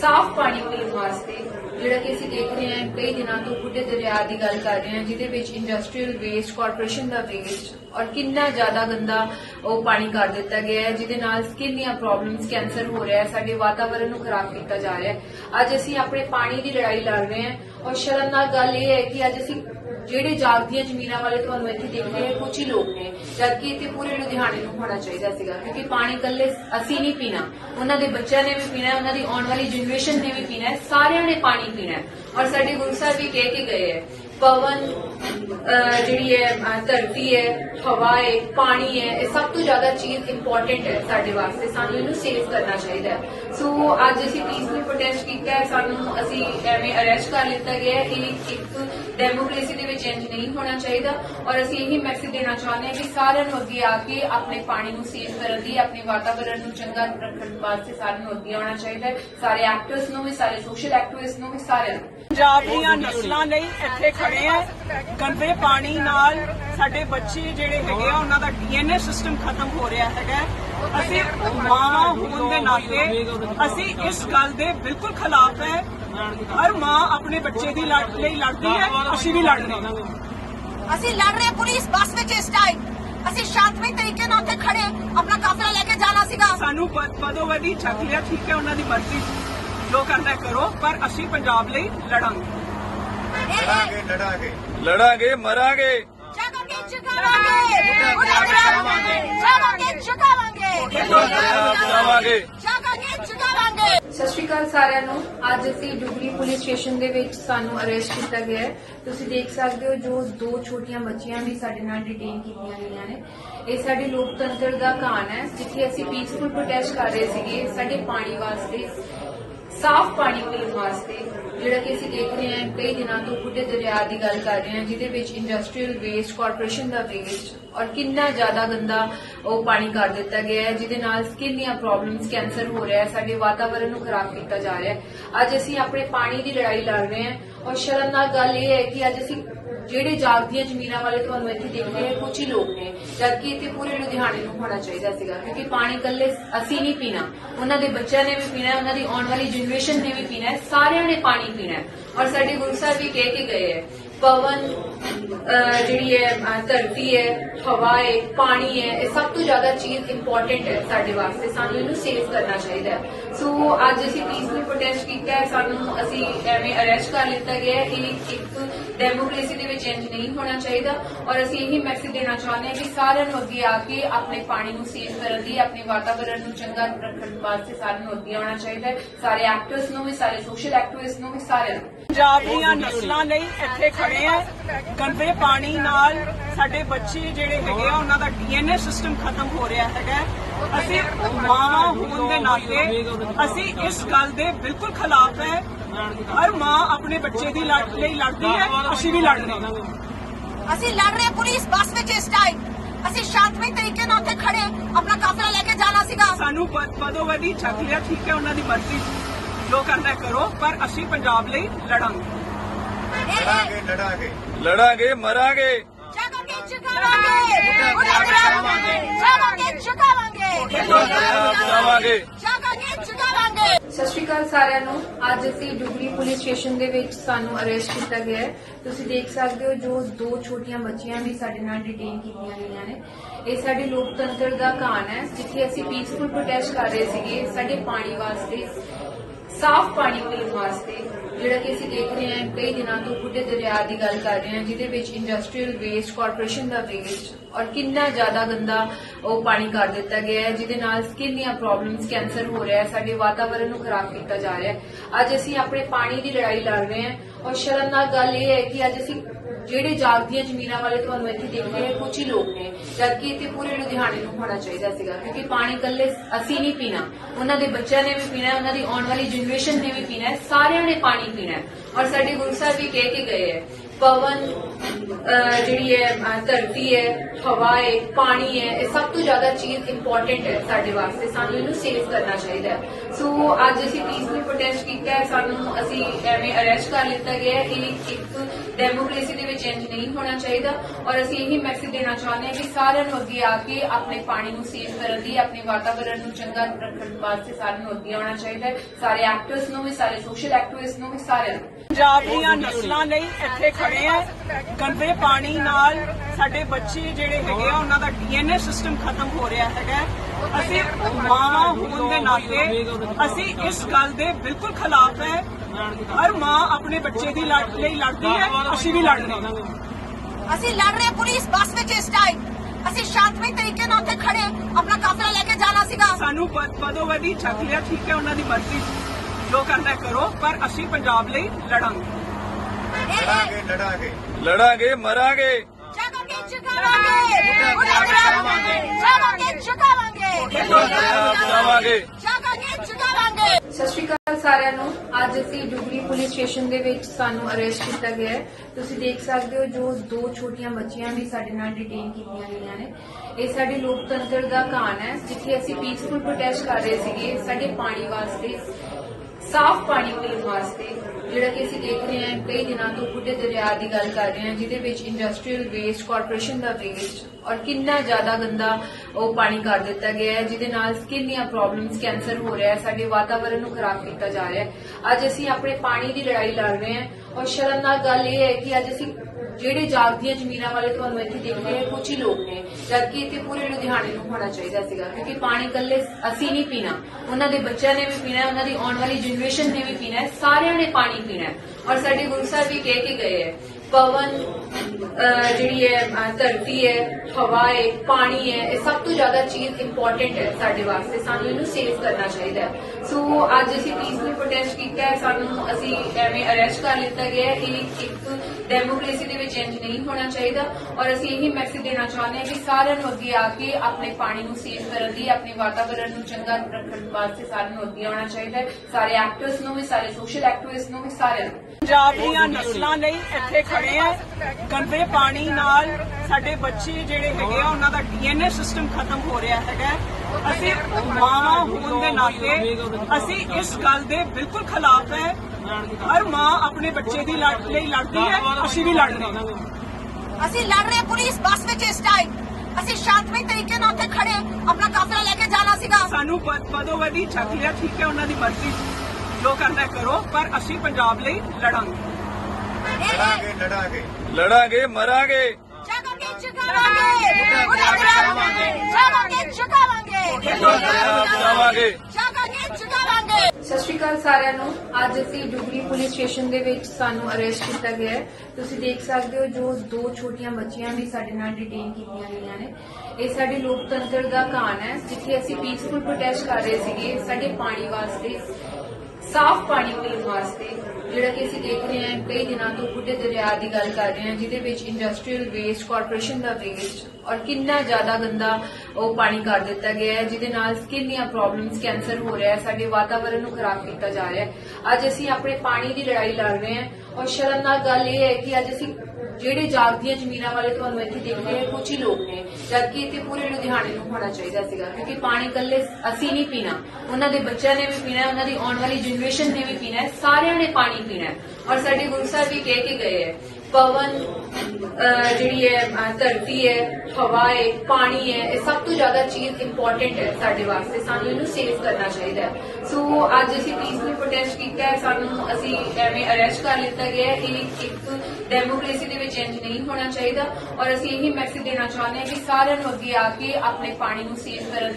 ਸਾਫ਼ ਪਾਣੀ ਪੀਣ ਵਾਸਤੇ, ਜਿਹੜਾ ਕਿ ਅਸੀਂ ਦੇਖ ਰਹੇ ਹਾਂ, ਕਈ ਦਿਨਾਂ ਤੋਂ ਬੁੱਢੇ ਦਰਿਆ ਦੀ ਗੱਲ ਕਰ ਰਹੇ ਹਾਂ, ਜਿਹਦੇ ਵਿੱਚ ਇੰਡਸਟਰੀਅਲ ਵੇਸਟ ਕਾਰਪੋਰੇਸ਼ਨ ਦਾ ਵੇਸਟ ਔਰ ਕਿੰਨਾ ਜ਼ਿਆਦਾ ਗੰਦਾ ਉਹ ਪਾਣੀ ਕਰ ਦਿੱਤਾ ਗਿਆ ਹੈ, ਜਿਹਦੇ ਨਾਲ ਸਕਿਨ ਦੀਆਂ ਪ੍ਰੋਬਲਮਸ ਕੈਂਸਰ ਹੋ ਰਿਹਾ ਹੈ, ਸਾਡੇ ਵਾਤਾਵਰਣ ਨੂੰ ਖਰਾਬ ਕੀਤਾ ਜਾ ਰਿਹਾ ਹੈ। ਅੱਜ ਅਸੀਂ ਆਪਣੇ ਪਾਣੀ ਦੀ ਲੜਾਈ ਲੜ ਰਹੇ ਹਾਂ ਔਰ ਸ਼ਰਮਨਾਕ ਗੱਲ ਇਹ ਹੈ ਕਿ ਅੱਜ ਅਸੀਂ ਜਿਹੜੇ ਜਾਗਦੀਆਂ ਜ਼ਮੀਨਾਂ ਵਾਲੇ ਤੁਹਾਨੂੰ ਇੱਥੇ ਦੇਖਦੇ ਆ ਕੁਝ ਹੀ ਲੋਕ ਨੇ। ਜਦਕਿ ਇੱਥੇ ਪੂਰੇ ਲੁਧਿਆਣੇ ਨੂੰ ਹੋਣਾ ਚਾਹੀਦਾ ਸੀਗਾ, ਕਿਉਂਕਿ ਪਾਣੀ ਇਕੱਲੇ ਅਸੀਂ ਨਹੀਂ ਪੀਣਾ। ਉਹਨਾਂ ਦੇ ਬੱਚਿਆਂ ਨੇ ਵੀ ਪੀਣਾ, ਉਹਨਾਂ ਦੀ ਆਉਣ ਵਾਲੀ ਜਨਰੇਸ਼ਨ ਨੇ ਵੀ ਪੀਣਾ ਸਾਰਿਆਂ ਨੇ ਪਾਣੀ ਪੀਣਾ ਔਰ ਸਾਡੇ ਗੁਰੂ ਸਾਹਿਬ ਵੀ ਕਹਿ ਕੇ ਗਏ ਹੈ ਪਵਨ ਜਿਹੜੀ ਹੈ ਧਰਤੀ ਹੈ, ਹਵਾ ਹੈ, ਪਾਣੀ ਹੈ, ਇਹ ਸਭ ਤੋਂ ਜ਼ਿਆਦਾ ਚੀਜ਼ ਇੰਪੋਰਟੈਂਟ ਹੈ ਸਾਡੇ ਵਾਸਤੇ। ਸਾਨੂੰ ਇਹਨੂੰ ਸੇਵ ਕਰਨਾ ਚਾਹੀਦਾ ਹੈ। ਸੋ ਅੱਜ ਅਸੀਂ ਪੀਸਫੁਲ ਪ੍ਰੋਟੈਸਟ ਕੀਤਾ ਹੈ। ਸਾਨੂੰ ਅਸੀਂ ਐਵੇਂ ਅਰੈਸਟ ਕਰ ਲਿੱਤਾ ਗਿਆ ਇਹ ਇੱਕ ਡੈਮੋਕ੍ਰੇਸੀ ਦੇ ਵਿੱਚ ਇੰਜ ਨਹੀਂ ਹੋਣਾ ਚਾਹੀਦਾ। ਔਰ ਅਸੀਂ ਇਹੀ ਮੈਸੇਜ ਦੇਣਾ ਚਾਹੁੰਦੇ ਹਾਂ ਕਿ ਸਾਰਿਆਂ ਨੂੰ ਅੱਗੇ ਆ ਕੇ ਆਪਣੇ ਪਾਣੀ ਨੂੰ ਸੇਵ ਕਰਨ ਲਈ ਆਪਣੇ ਵਾਤਾਵਰਣ ਨੂੰ ਚੰਗਾ ਰੱਖਣ ਵਾਸਤੇ ਸਾਰਿਆਂ ਨੂੰ ਅੱਗੇ ਆਉਣਾ ਚਾਹੀਦਾ ਹੈ। ਸਾਰੇ ਐਕਟਰਸ ਨੂੰ ਵੀ, ਸਾਰੇ ਸੋਸ਼ਲ ਐਕਟਿਵਿਸਟ ਨੂੰ ਵੀ, ਸਾਰਿਆਂ ਨੂੰ। ਪੰਜਾਬ ਦੀਆਂ ਨਸਲਾਂ ਲਈ ਇੱਥੇ ਖੜੇ ਆ। ਗੰਦੇ ਪਾਣੀ ਨਾਲ ਸਾਡੇ ਬੱਚੇ ਜਿਹੜੇ ਹੈਗੇ ਆ ਉਹਨਾਂ ਦਾ ਡੀਐਨਏ ਸਿਸਟਮ ਖਤਮ ਹੋ ਰਿਹਾ ਹੈਗਾ। ਅਸੀਂ ਮਾਂ ਹੋਣ ਦੇ ਨਾਤੇ ਅਸੀਂ ਇਸ ਗੱਲ ਦੇ ਬਿਲਕੁਲ ਖਿਲਾਫ ਹੈ। ਹਰ ਮਾਂ ਆਪਣੇ ਬੱਚੇ ਦੀ ਲੜ ਲਈ ਲੜਦੀ ਹੈ ਅਸੀਂ ਵੀ ਲੜ ਰਹੇ ਹਾਂ। ਅਸੀਂ ਲੜ ਰਹੇ ਪੁਲਿਸ ਬੱਸ ਵਿੱਚ ਇਸ ਟਾਈਮ ਅਸੀਂ ਸ਼ਾਂਤਮਈ ਤਰੀਕੇ ਨਾਲ ਉੱਥੇ ਖੜੇ ਆਪਣਾ ਕਾਫਲਾ ਲੈ ਕੇ ਜਾਣਾ ਸੀਗਾ। ਸਾਨੂੰ ਬਦੋਵਦੀ ਚੱਕ ਲਿਆ ਠੀਕ ਹੈ ਉਹਨਾਂ ਦੀ ਮਰਜ਼ੀ। ਜੋ ਕਰਨਾ ਕਰੋ ਪਰ ਅਸੀਂ ਪੰਜਾਬ ਲਈ ਲੜਾਂਗੇ। ਲੜਾਂਗੇ ਲੜਾਂਗੇ। ਮਰਾਂਗੇ। ਚੁਕਾਵਾਂਗੇ ਚੁਕਾਵਾਂਗੇ ਚੁਕਾਵਾਂਗੇ ਸਤਿ ਸ਼੍ਰੀ ਅਕਾਲ ਸਾਰਿਆਂ ਨੂੰ। ਅੱਜ ਅਸੀਂ ਡੁਗਰੀ ਪੁਲਿਸ ਸਟੇਸ਼ਨ ਦੇ ਵਿੱਚ ਸਾਨੂੰ ਅਰੈਸਟ ਕੀਤਾ ਗਿਆ ਹੈ। ਤੁਸੀਂ ਦੇਖ ਸਕਦੇ ਹੋ ਜੋ ਦੋ ਛੋਟੀਆਂ ਬੱਚੀਆਂ ਵੀ ਸਾਡੇ ਨਾਲ ਡਿਟੇਨ ਕੀਤੀਆਂ ਗਈਆਂ ਨੇ। ਇਹ ਸਾਡੇ ਲੋਕਤੰਤਰ ਦਾ ਕਾਨ ਹੈ। ਜਿੱਥੇ ਅਸੀਂ ਪੀਸਫੁਲ ਪ੍ਰੋਟੈਸਟ ਕਰ ਰਹੇ ਸੀਗੇ ਸਾਡੇ ਪਾਣੀ ਵਾਸਤੇ। ਸਾਫ਼ ਪਾਣੀ ਪੀਣ ਵਾਸਤੇ, ਜਿਹੜਾ ਕਿ ਅਸੀਂ ਦੇਖ ਰਹੇ ਹਾਂ, ਕਈ ਦਿਨਾਂ ਤੋਂ ਬੁੱਢੇ ਦਰਿਆ ਦੀ ਗੱਲ ਕਰ ਰਹੇ ਹਾਂ, ਜਿਹਦੇ ਵਿੱਚ ਇੰਡਸਟਰੀਅਲ ਵੇਸਟ ਕਾਰਪੋਰੇਸ਼ਨ ਦਾ ਵੇਸਟ ਔਰ ਕਿੰਨਾ ਜ਼ਿਆਦਾ ਗੰਦਾ ਉਹ ਪਾਣੀ ਕਰ ਦਿੱਤਾ ਗਿਆ ਹੈ, ਜਿਹਦੇ ਨਾਲ ਸਕਿਨ ਦੀਆਂ ਪ੍ਰੋਬਲਮਸ ਕੈਂਸਰ ਹੋ ਰਿਹਾ ਹੈ, ਸਾਡੇ ਵਾਤਾਵਰਣ ਨੂੰ ਖਰਾਬ ਕੀਤਾ ਜਾ ਰਿਹਾ ਹੈ। ਅੱਜ ਅਸੀਂ ਆਪਣੇ ਪਾਣੀ ਦੀ ਲੜਾਈ ਲੜ ਰਹੇ ਹਾਂ ਔਰ ਸ਼ਰਮਨਾਕ ਗੱਲ ਇਹ ਹੈ ਕਿ ਅੱਜ ਅਸੀਂ ਜਿਹੜੇ ਜਾਗਦੀਆਂ ਜ਼ਮੀਨਾਂ ਵਾਲੇ ਤੁਹਾਨੂੰ ਇੱਥੇ ਦੇਖਦੇ ਆ ਕੁਝ ਹੀ ਲੋਕ ਨੇ, ਜਦਕਿ ਇੱਥੇ ਪੂਰੇ ਲੁਧਿਆਣੇ ਨੂੰ ਹੋਣਾ ਚਾਹੀਦਾ ਸੀਗਾ, ਕਿਉਂਕਿ ਪਾਣੀ ਇਕੱਲੇ ਅਸੀਂ ਨਹੀਂ ਪੀਣਾ, ਉਹਨਾਂ ਦੇ ਬੱਚਿਆਂ ਨੇ ਵੀ ਪੀਣਾ ਉਹਨਾਂ ਦੀ ਆਉਣ ਵਾਲੀ ਜਨਰੇਸ਼ਨ ਨੇ ਵੀ ਪੀਣਾ ਸਾਰਿਆਂ ਨੇ ਪਾਣੀ ਪੀਣਾ ਔਰ ਸਾਡੇ ਗੁਰੂ ਸਾਹਿਬ ਵੀ ਕਹਿ ਕੇ ਗਏ ਹੈ ਪਵਨ ਜਿਹੜੀ ਹੈ ਧਰਤੀ ਹੈ, ਹਵਾ ਹੈ, ਪਾਣੀ ਹੈ, ਇਹ ਸਭ ਤੋਂ ਜ਼ਿਆਦਾ ਚੀਜ਼ ਇੰਪੋਰਟੈਂਟ ਹੈ ਸਾਡੇ ਵਾਸਤੇ। ਸਾਨੂੰ ਇਹਨੂੰ ਸੇਵ ਕਰਨਾ ਚਾਹੀਦਾ ਹੈ। ਸੋ ਅੱਜ ਅਸੀਂ ਪੀਸਫੁਲ ਪ੍ਰੋਟੈਸਟ ਕੀਤਾ ਹੈ। ਸਾਨੂੰ ਅਸੀਂ ਐਵੇਂ ਅਰੈਸਟ ਕਰ ਲਿੱਤਾ ਗਿਆ ਹੈ ਇਹ ਇੱਕ ਡੈਮੋਕ੍ਰੇਸੀ ਦੇ ਵਿੱਚ ਇੰਜ ਨਹੀਂ ਹੋਣਾ ਚਾਹੀਦਾ। ਔਰ ਅਸੀਂ ਇਹੀ ਮੈਸੇਜ ਦੇਣਾ ਚਾਹੁੰਦੇ ਹਾਂ ਕਿ ਸਾਰਿਆਂ ਨੂੰ ਅੱਗੇ ਆ ਕੇ ਆਪਣੇ ਪਾਣੀ ਨੂੰ ਸੇਵ ਕਰਨ ਲਈ ਆਪਣੇ ਵਾਤਾਵਰਣ ਨੂੰ ਚੰਗਾ ਰੱਖਣ ਵਾਸਤੇ ਸਾਰਿਆਂ ਨੂੰ ਅੱਗੇ ਆਉਣਾ ਚਾਹੀਦਾ ਹੈ। ਸਾਰੇ ਐਕਟਰਸ ਨੂੰ ਵੀ, ਸਾਰੇ ਸੋਸ਼ਲ ਐਕਟਿਵਿਸਟ ਨੂੰ ਵੀ, ਸਾਰਿਆਂ ਨੂੰ। ਪੰਜਾਬ ਦੀਆਂ ਨਸਲਾਂ ਲਈ ਇੱਥੇ ਖੜੇ ਆ ਗੰਦੇ ਪਾਣੀ ਨਾਲ ਸਾਡੇ ਬੱਚੇ ਜਿਹੜੇ ਹੈਗੇ ਆ ਉਹਨਾਂ ਦਾ ਡੀਐਨਏ ਸਿਸਟਮ ਖਤਮ ਹੋ ਰਿਹਾ ਹੈਗਾ। ਅਸੀਂ ਮਾਂ ਹੋਣ ਦੇ ਨਾਤੇ ਅਸੀਂ ਇਸ ਗੱਲ ਦੇ ਬਿਲਕੁਲ ਖਿਲਾਫ ਹੈ। ਹਰ ਮਾਂ ਆਪਣੇ ਬੱਚੇ ਦੀ ਲੜ ਲਈ ਲੜਦੀ ਹੈ ਅਸੀਂ ਵੀ ਲੜ ਰਹੇ ਹਾਂ। ਅਸੀਂ ਲੜ ਰਹੇ ਪੁਲਿਸ ਬੱਸ ਵਿੱਚ ਇਸ ਟਾਈਮ ਅਸੀਂ ਸ਼ਾਂਤਮਈ ਤਰੀਕੇ ਨਾਲ ਉੱਥੇ ਖੜੇ ਆਪਣਾ ਕਾਫਲਾ ਲੈ ਕੇ ਜਾਣਾ ਸੀਗਾ। ਸਾਨੂੰ ਬਦੋਵਦੀ ਚੱਕ ਲਿਆ ਠੀਕ ਹੈ ਉਹਨਾਂ ਦੀ ਮਰਜ਼ੀ। ਜੋ ਕਰਨਾ ਕਰੋ ਪਰ ਅਸੀਂ ਪੰਜਾਬ ਲਈ ਲੜਾਂਗੇ। ਲੜਾਂਗੇ ਲੜਾਂਗੇ। ਮਰਾਂਗੇ। ਚੁਕਾਵਾਂਗੇ ਚੁਕਾਵਾਂਗੇ ਚੁਕਾਵਾਂਗੇ ਸਤਿ ਸ਼੍ਰੀ ਅਕਾਲ ਸਾਰਿਆਂ ਨੂੰ। ਅੱਜ ਅਸੀਂ ਡੁਗਰੀ ਪੁਲਿਸ ਸਟੇਸ਼ਨ ਦੇ ਵਿੱਚ ਸਾਨੂੰ ਅਰੈਸਟ ਕੀਤਾ ਗਿਆ ਹੈ। ਤੁਸੀਂ ਦੇਖ ਸਕਦੇ ਹੋ ਜੋ ਦੋ ਛੋਟੀਆਂ ਬੱਚੀਆਂ ਵੀ ਸਾਡੇ ਨਾਲ ਡਿਟੇਨ ਕੀਤੀਆਂ ਗਈਆਂ ਨੇ। ਇਹ ਸਾਡੇ ਲੋਕਤੰਤਰ ਦਾ ਕਾਨ ਹੈ। ਜਿੱਥੇ ਅਸੀਂ ਪੀਸਫੁਲ ਪ੍ਰੋਟੈਸਟ ਕਰ ਰਹੇ ਸੀਗੇ ਸਾਡੇ ਪਾਣੀ ਵਾਸਤੇ। ਸਾਫ਼ ਪਾਣੀ ਪੀਣ ਵਾਸਤੇ, ਜਿਹੜਾ ਕਿ ਅਸੀਂ ਦੇਖ ਰਹੇ ਹਾਂ, ਕਈ ਦਿਨਾਂ ਤੋਂ ਬੁੱਢੇ ਦਰਿਆ ਦੀ ਗੱਲ ਕਰ ਰਹੇ ਹਾਂ, ਜਿਹਦੇ ਵਿੱਚ ਇੰਡਸਟਰੀਅਲ ਵੇਸਟ ਕਾਰਪੋਰੇਸ਼ਨ ਦਾ ਵੇਸਟ ਔਰ ਕਿੰਨਾ ਜ਼ਿਆਦਾ ਗੰਦਾ ਉਹ ਪਾਣੀ ਕਰ ਦਿੱਤਾ ਗਿਆ ਹੈ, ਜਿਹਦੇ ਨਾਲ ਸਕਿਨ ਦੀਆਂ ਪ੍ਰੋਬਲਮਸ ਕੈਂਸਰ ਹੋ ਰਿਹਾ ਹੈ, ਸਾਡੇ ਵਾਤਾਵਰਣ ਨੂੰ ਖਰਾਬ ਕੀਤਾ ਜਾ ਰਿਹਾ ਹੈ। ਅੱਜ ਅਸੀਂ ਆਪਣੇ ਪਾਣੀ ਦੀ ਲੜਾਈ ਲੜ ਰਹੇ ਹਾਂ ਔਰ ਸ਼ਰਮਨਾਕ ਗੱਲ ਇਹ ਹੈ ਕਿ ਅੱਜ ਅਸੀਂ ਜਿਹੜੇ ਜਾਗਦੀਆਂ ਜ਼ਮੀਨਾਂ ਵਾਲੇ ਤੁਹਾਨੂੰ ਇੱਥੇ ਦੇਖਦੇ ਆ ਕੁਝ ਹੀ ਲੋਕ ਨੇ। ਜਦਕਿ ਇੱਥੇ ਪੂਰੇ ਲੁਧਿਆਣੇ ਨੂੰ ਹੋਣਾ ਚਾਹੀਦਾ ਸੀਗਾ, ਕਿਉਂਕਿ ਪਾਣੀ ਇਕੱਲੇ ਅਸੀਂ ਨਹੀਂ ਪੀਣਾ। ਉਹਨਾਂ ਦੇ ਬੱਚਿਆਂ ਨੇ ਵੀ ਪੀਣਾ, ਉਹਨਾਂ ਦੀ ਆਉਣ ਵਾਲੀ ਜਨਰੇਸ਼ਨ ਨੇ ਵੀ ਪੀਣਾ ਸਾਰਿਆਂ ਨੇ ਪਾਣੀ ਪੀਣਾ ਔਰ ਸਾਡੇ ਗੁਰੂ ਸਾਹਿਬ ਵੀ ਕਹਿ ਕੇ ਗਏ ਹੈ, ਪਵਨ ਜਿਹੜੀ ਹੈ ਧਰਤੀ ਹੈ, ਹਵਾ ਹੈ, ਪਾਣੀ ਹੈ, ਇਹ ਸਭ ਤੋਂ ਜ਼ਿਆਦਾ ਚੀਜ਼ ਇੰਪੋਰਟੈਂਟ ਹੈ ਸਾਡੇ ਵਾਸਤੇ। ਸਾਨੂੰ ਇਹਨੂੰ ਸੇਵ ਕਰਨਾ ਚਾਹੀਦਾ ਹੈ। ਸੋ ਅੱਜ ਅਸੀਂ ਪੀਸਫੁਲ ਪ੍ਰੋਟੈਸਟ ਕੀਤਾ ਹੈ। ਸਾਨੂੰ ਅਸੀਂ ਐਵੇਂ ਅਰੈਸਟ ਕਰ ਲਿੱਤਾ ਗਿਆ ਇਹ ਇੱਕ ਡੈਮੋਕ੍ਰੇਸੀ ਦੇ ਵਿੱਚ ਇੰਜ ਨਹੀਂ ਹੋਣਾ ਚਾਹੀਦਾ। ਔਰ ਅਸੀਂ ਇਹੀ ਮੈਸੇਜ ਦੇਣਾ ਚਾਹੁੰਦੇ ਹਾਂ ਕਿ ਸਾਰਿਆਂ ਨੂੰ ਅੱਗੇ ਆ ਕੇ ਆਪਣੇ ਪਾਣੀ ਨੂੰ ਸੇਵ ਕਰਨ ਲਈ ਆਪਣੇ ਵਾਤਾਵਰਣ ਨੂੰ ਚੰਗਾ ਰੱਖਣ ਵਾਸਤੇ ਸਾਰਿਆਂ ਨੂੰ ਅੱਗੇ ਆਉਣਾ ਚਾਹੀਦਾ ਹੈ। ਸਾਰੇ ਐਕਟਰਸ ਨੂੰ ਵੀ, ਸਾਰੇ ਸੋਸ਼ਲ ਐਕਟਿਵਿਸਟ ਨੂੰ ਵੀ, ਸਾਰਿਆਂ ਨੂੰ। ਪੰਜਾਬ ਦੀਆਂ ਨਸਲਾਂ ਲਈ ਇੱਥੇ ਖੜੇ ਆ ਗੰਦੇ ਪਾਣੀ ਨਾਲ ਸਾਡੇ ਬੱਚੇ ਜਿਹੜੇ ਹੈਗੇ ਆ ਉਹਨਾਂ ਦਾ ਡੀਐਨਏ ਸਿਸਟਮ ਖਤਮ ਹੋ ਰਿਹਾ ਹੈਗਾ। ਅਸੀਂ ਮਾਵਾਂ ਹੋਣ ਦੇ ਨਾਤੇ ਅਸੀਂ ਇਸ ਗੱਲ ਦੇ ਬਿਲਕੁਲ ਖਿਲਾਫ ਹੈ। ਹਰ ਮਾਂ ਆਪਣੇ ਬੱਚੇ ਦੀ ਲੜ ਲਈ ਲੜਦੀ ਹੈ ਅਸੀਂ ਵੀ ਲੜ ਰਹੇ ਹਾਂ। ਅਸੀਂ ਲੜ ਰਹੇ ਪੁਲਿਸ ਬੱਸ ਵਿੱਚ ਇਸ ਟਾਈਮ ਅਸੀਂ ਸ਼ਾਂਤਮਈ ਤਰੀਕੇ ਨਾਲ ਉੱਥੇ ਖੜੇ ਆਪਣਾ ਕਾਫਲਾ ਲੈ ਕੇ ਜਾਣਾ ਸੀਗਾ। ਸਾਨੂੰ ਬਦੋਵਦੀ ਚੱਕ ਲਿਆ ਠੀਕ ਹੈ ਉਹਨਾਂ ਦੀ ਮਰਜ਼ੀ। ਜੋ ਕਰਨਾ ਕਰੋ ਪਰ ਅਸੀਂ ਪੰਜਾਬ ਲਈ ਲੜਾਂਗੇ। ਇਹ ਲੜਾਂਗੇ। ਲੜਾਂਗੇ ਮਰਾਂਗੇ। ਚੁਕਾਵਾਂਗੇ ਚੁਕਾਵਾਂਗੇ ਚੁਕਾਵਾਂਗੇ ਸਤਿ ਸ਼੍ਰੀ ਅਕਾਲ ਸਾਰਿਆਂ ਨੂੰ। ਅੱਜ ਅਸੀਂ ਜੁਗਲੀ ਪੁਲਿਸ ਸਟੇਸ਼ਨ ਦੇ ਵਿੱਚ ਸਾਨੂੰ ਅਰੈਸਟ ਕੀਤਾ ਗਿਆ ਹੈ। ਤੁਸੀਂ ਦੇਖ ਸਕਦੇ ਹੋ ਜੋ ਦੋ ਛੋਟੀਆਂ ਬੱਚੀਆਂ ਵੀ ਸਾਡੇ ਨਾਲ ਡਿਟੇਨ ਕੀਤੀਆਂ ਗਈਆਂ ਨੇ। ਇਹ ਸਾਡੇ ਲੋਕਤੰਤਰ ਦਾ ਕਾਨ ਹੈ। ਜਿੱਥੇ ਅਸੀਂ ਪੀਸਫੁਲ ਪ੍ਰੋਟੈਸਟ ਕਰ ਰਹੇ ਸੀਗੇ ਸਾਡੇ ਪਾਣੀ ਵਾਸਤੇ। ਸਾਫ਼ ਪਾਣੀ ਪੀਣ ਵਾਸਤੇ, ਜਿਹੜਾ ਕਿ ਅਸੀਂ ਦੇਖ ਰਹੇ ਹਾਂ, ਕਈ ਦਿਨਾਂ ਤੋਂ ਬੁੱਢੇ ਦਰਿਆ ਦੀ ਗੱਲ ਕਰ ਰਹੇ ਹਾਂ, ਜਿਹਦੇ ਵਿੱਚ ਇੰਡਸਟਰੀਅਲ ਵੇਸਟ ਕਾਰਪੋਰੇਸ਼ਨ ਦਾ ਵੇਸਟ ਔਰ ਕਿੰਨਾ ਜ਼ਿਆਦਾ ਗੰਦਾ ਉਹ ਪਾਣੀ ਕਰ ਦਿੱਤਾ ਗਿਆ ਹੈ, ਜਿਹਦੇ ਨਾਲ ਸਕਿਨ ਦੀਆਂ ਪ੍ਰੋਬਲਮਸ ਕੈਂਸਰ ਹੋ ਰਿਹਾ ਹੈ, ਸਾਡੇ ਵਾਤਾਵਰਣ ਨੂੰ ਖਰਾਬ ਕੀਤਾ ਜਾ ਰਿਹਾ ਹੈ। ਅੱਜ ਅਸੀਂ ਆਪਣੇ ਪਾਣੀ ਦੀ ਲੜਾਈ ਲੜ ਰਹੇ ਹਾਂ ਔਰ ਸ਼ਰਮਨਾਕ ਗੱਲ ਇਹ ਹੈ ਕਿ ਅੱਜ ਅਸੀਂ ਜਿਹੜੇ ਜਾਗਦੀਆਂ ਜ਼ਮੀਨਾਂ ਵਾਲੇ ਤੁਹਾਨੂੰ ਇੱਥੇ ਦੇਖਦੇ ਆ ਕੁਝ ਹੀ ਲੋਕ ਨੇ। ਜਦਕਿ ਇੱਥੇ ਪੂਰੇ ਲੁਧਿਆਣੇ ਨੂੰ ਹੋਣਾ ਚਾਹੀਦਾ ਸੀਗਾ, ਕਿਉਂਕਿ ਪਾਣੀ ਕੱਲੇ ਅਸੀਂ ਨਹੀਂ ਪੀਣਾ, ਉਹਨਾਂ ਦੇ ਬੱਚਿਆਂ ਨੇ ਵੀ ਪੀਣਾ ਉਹਨਾਂ ਦੀ ਆਉਣ ਵਾਲੀ ਜਨਰੇਸ਼ਨ ਨੇ ਵੀ ਪੀਣਾ ਸਾਰਿਆਂ ਨੇ ਪਾਣੀ ਪੀਣਾ ਔਰ ਸਾਡੇ ਗੁਰੂ ਸਾਹਿਬ ਵੀ ਕਹਿ ਕੇ ਗਏ ਹੈ, ਪਵਨ ਜਿਹੜੀ ਹੈ ਧਰਤੀ ਹੈ, ਹਵਾ ਹੈ, ਪਾਣੀ ਹੈ, ਇਹ ਸਭ ਤੋਂ ਜ਼ਿਆਦਾ ਚੀਜ਼ ਇੰਪੋਰਟੈਂਟ ਹੈ ਸਾਡੇ ਵਾਸਤੇ। ਸਾਨੂੰ ਇਹਨੂੰ ਸੇਵ ਕਰਨਾ ਚਾਹੀਦਾ ਹੈ। ਸੋ ਅੱਜ ਅਸੀਂ ਪੀਸਫੁਲ ਪ੍ਰੋਟੈਸਟ ਕੀਤਾ ਹੈ। ਸਾਨੂੰ ਅਸੀਂ ਐਵੇਂ ਅਰੈਸਟ ਕਰ ਲਿੱਤਾ ਗਿਆ ਇਹ ਇੱਕ ਡੈਮੋਕ੍ਰੇਸੀ ਦੇ ਵਿੱਚ ਇੰਜ ਨਹੀਂ ਹੋਣਾ ਚਾਹੀਦਾ। ਔਰ ਅਸੀਂ ਇਹੀ ਮੈਸੇਜ ਦੇਣਾ ਚਾਹੁੰਦੇ ਹਾਂ ਕਿ ਸਾਰਿਆਂ ਨੂੰ ਅੱਗੇ ਆ ਕੇ ਆਪਣੇ ਪਾਣੀ ਨੂੰ ਸੇਵ ਕਰਨ ਲਈ ਆਪਣੇ ਵਾਤਾਵਰਣ ਨੂੰ ਚੰਗਾ ਰੱਖਣ ਵਾਸਤੇ ਸਾਰਿਆਂ ਨੂੰ ਅੱਗੇ ਆਉਣਾ ਚਾਹੀਦਾ ਹੈ। ਸਾਰੇ ਐਕਟਰਸ ਨੂੰ ਵੀ, ਸਾਰੇ ਸੋਸ਼ਲ ਐਕਟਿਵਿਸਟ ਨੂੰ ਵੀ, ਸਾਰਿਆਂ ਨੂੰ। ਪੰਜਾਬ ਦੀਆਂ ਨਸਲਾਂ ਲਈ ਇੱਥੇ ਖੜੇ ਆ ਗੰਦੇ ਪਾਣੀ ਨਾਲ ਸਾਡੇ ਬੱਚੇ ਜਿਹੜੇ ਹੈਗੇ ਆ ਉਹਨਾਂ ਦਾ ਡੀਐਨਏ ਸਿਸਟਮ ਖਤਮ ਹੋ ਰਿਹਾ ਹੈਗਾ। ਅਸੀਂ ਮਾਵਾਂ ਹੋਣ ਦੇ ਨਾਤੇ ਅਸੀਂ ਇਸ ਗੱਲ ਦੇ ਬਿਲਕੁਲ ਖਿਲਾਫ ਹੈ। ਹਰ ਮਾਂ ਆਪਣੇ ਬੱਚੇ ਦੀ ਲੜ ਲਈ ਲੜਦੀ ਹੈ ਅਸੀਂ ਵੀ ਲੜ ਰਹੇ ਹਾਂ। ਅਸੀਂ ਲੜ ਰਹੇ ਪੁਲਿਸ ਬੱਸ ਵਿੱਚ ਇਸ ਟਾਈਮ ਅਸੀਂ ਸ਼ਾਂਤਮਈ ਤਰੀਕੇ ਨਾਲ ਉੱਥੇ ਖੜੇ ਆਪਣਾ ਕਾਫਲਾ ਲੈ ਕੇ ਜਾਣਾ ਸੀਗਾ। ਸਾਨੂੰ ਬਦੋਵਦੀ ਚੱਕ ਲਿਆ ਠੀਕ ਹੈ ਉਹਨਾਂ ਦੀ ਮਰਜ਼ੀ। ਜੋ ਕਰਨਾ ਕਰੋ ਪਰ ਅਸੀਂ ਪੰਜਾਬ ਲਈ ਲੜਾਂਗੇ। ਲੜਾਂਗੇ ਲੜਾਂਗੇ। ਮਰਾਂਗੇ। ਚੁਕਾਵਾਂਗੇ ਚੁਕਾਵਾਂਗੇ ਚੁਕਾਵਾਂਗੇ ਸਤਿ ਸ਼੍ਰੀ ਅਕਾਲ ਸਾਰਿਆਂ ਨੂੰ। ਅੱਜ ਅਸੀਂ ਜੁਗਲੀ ਪੁਲਿਸ ਸਟੇਸ਼ਨ ਦੇ ਵਿੱਚ ਸਾਨੂੰ ਅਰੈਸਟ ਕੀਤਾ ਗਿਆ ਹੈ। ਤੁਸੀਂ ਦੇਖ ਸਕਦੇ ਹੋ ਜੋ ਦੋ ਛੋਟੀਆਂ ਬੱਚੀਆਂ ਵੀ ਸਾਡੇ ਨਾਲ ਡਿਟੇਨ ਕੀਤੀਆਂ ਗਈਆਂ ਨੇ। ਇਹ ਸਾਡੇ ਲੋਕਤੰਤਰ ਦਾ ਕਾਨ ਹੈ ਜਿੱਥੇ ਅਸੀਂ ਪੀਸਫੁਲ ਪ੍ਰੋਟੈਸਟ ਕਰ ਰਹੇ ਸੀਗੇ ਸਾਡੇ ਪਾਣੀ ਵਾਸਤੇ ਸਾਫ਼ ਪਾਣੀ ਪੀਣ ਵਾਸਤੇ। ਜਿਹੜਾ ਕਿ ਅਸੀਂ ਦੇਖ ਰਹੇ ਹਾਂ, ਕਈ ਦਿਨਾਂ ਤੋਂ ਬੁੱਢੇ ਦਰਿਆ ਦੀ ਗੱਲ ਕਰ ਰਹੇ ਹਾਂ, ਜਿਹਦੇ ਵਿੱਚ ਇੰਡਸਟਰੀਅਲ ਵੇਸਟ ਕਾਰਪੋਰੇਸ਼ਨ ਦਾ ਵੇਸਟ ਔਰ ਕਿੰਨਾ ਜ਼ਿਆਦਾ ਗੰਦਾ ਉਹ ਪਾਣੀ ਕਰ ਦਿੱਤਾ ਗਿਆ ਹੈ, ਜਿਹਦੇ ਨਾਲ ਸਕਿਨ ਦੀਆਂ ਪ੍ਰੋਬਲਮਸ ਕੈਂਸਰ ਹੋ ਰਿਹਾ ਹੈ, ਸਾਡੇ ਵਾਤਾਵਰਣ ਨੂੰ ਖਰਾਬ ਕੀਤਾ ਜਾ ਰਿਹਾ ਹੈ। ਅੱਜ ਅਸੀਂ ਆਪਣੇ ਪਾਣੀ ਦੀ ਲੜਾਈ ਲੜ ਰਹੇ ਹਾਂ ਔਰ ਸ਼ਰਮਨਾਕ ਗੱਲ ਇਹ ਹੈ ਕਿ ਅੱਜ ਅਸੀਂ ਜਿਹੜੇ ਜਾਗਦੀਆਂ ਜ਼ਮੀਨਾਂ ਵਾਲੇ ਤੁਹਾਨੂੰ ਇੱਥੇ ਦੇਖਦੇ ਆ ਕੁਝ ਹੀ ਲੋਕ ਨੇ, ਜਦਕਿ ਇੱਥੇ ਪੂਰੇ ਲੁਧਿਆਣੇ ਨੂੰ ਹੋਣਾ ਚਾਹੀਦਾ ਸੀਗਾ, ਕਿਉਂਕਿ ਪਾਣੀ ਇਕੱਲੇ ਅਸੀਂ ਨਹੀਂ ਪੀਣਾ, ਉਹਨਾਂ ਦੇ ਬੱਚਿਆਂ ਨੇ ਵੀ ਪੀਣਾ ਉਹਨਾਂ ਦੀ ਆਉਣ ਵਾਲੀ ਜਨਰੇਸ਼ਨ ਨੇ ਵੀ ਪੀਣਾ ਸਾਰਿਆਂ ਨੇ ਪਾਣੀ ਪੀਣਾ ਔਰ ਸਾਡੇ ਗੁਰੂ ਸਾਹਿਬ ਵੀ ਕਹਿ ਕੇ ਗਏ ਹੈ, ਪਵਨ ਜਿਹੜੀ ਹੈ ਧਰਤੀ ਹੈ, ਹਵਾ ਹੈ, ਪਾਣੀ ਹੈ, ਇਹ ਸਭ ਤੋਂ ਜ਼ਿਆਦਾ ਚੀਜ਼ ਇੰਪੋਰਟੈਂਟ ਹੈ ਸਾਡੇ ਵਾਸਤੇ। ਸਾਨੂੰ ਇਹਨੂੰ ਸੇਵ ਕਰਨਾ ਚਾਹੀਦਾ ਹੈ। ਸੋ ਅੱਜ ਅਸੀਂ ਪੀਸਫੁਲ ਪ੍ਰੋਟੈਸਟ ਕੀਤਾ ਹੈ। ਸਾਨੂੰ ਅਸੀਂ ਐਵੇਂ ਅਰੈਸਟ ਕਰ ਲਿੱਤਾ ਗਿਆ ਹੈ। ਇਹ ਇੱਕ ਡੈਮੋਕ੍ਰੇਸੀ ਦੇ ਵਿੱਚ ਇੰਜ ਨਹੀਂ ਹੋਣਾ ਚਾਹੀਦਾ। ਔਰ ਅਸੀਂ ਇਹੀ ਮੈਸੇਜ ਦੇਣਾ ਚਾਹੁੰਦੇ ਹਾਂ ਕਿ ਸਾਰਿਆਂ ਨੂੰ ਅੱਗੇ ਆ ਕੇ ਆਪਣੇ ਪਾਣੀ ਨੂੰ ਸੇਵ ਕਰਨ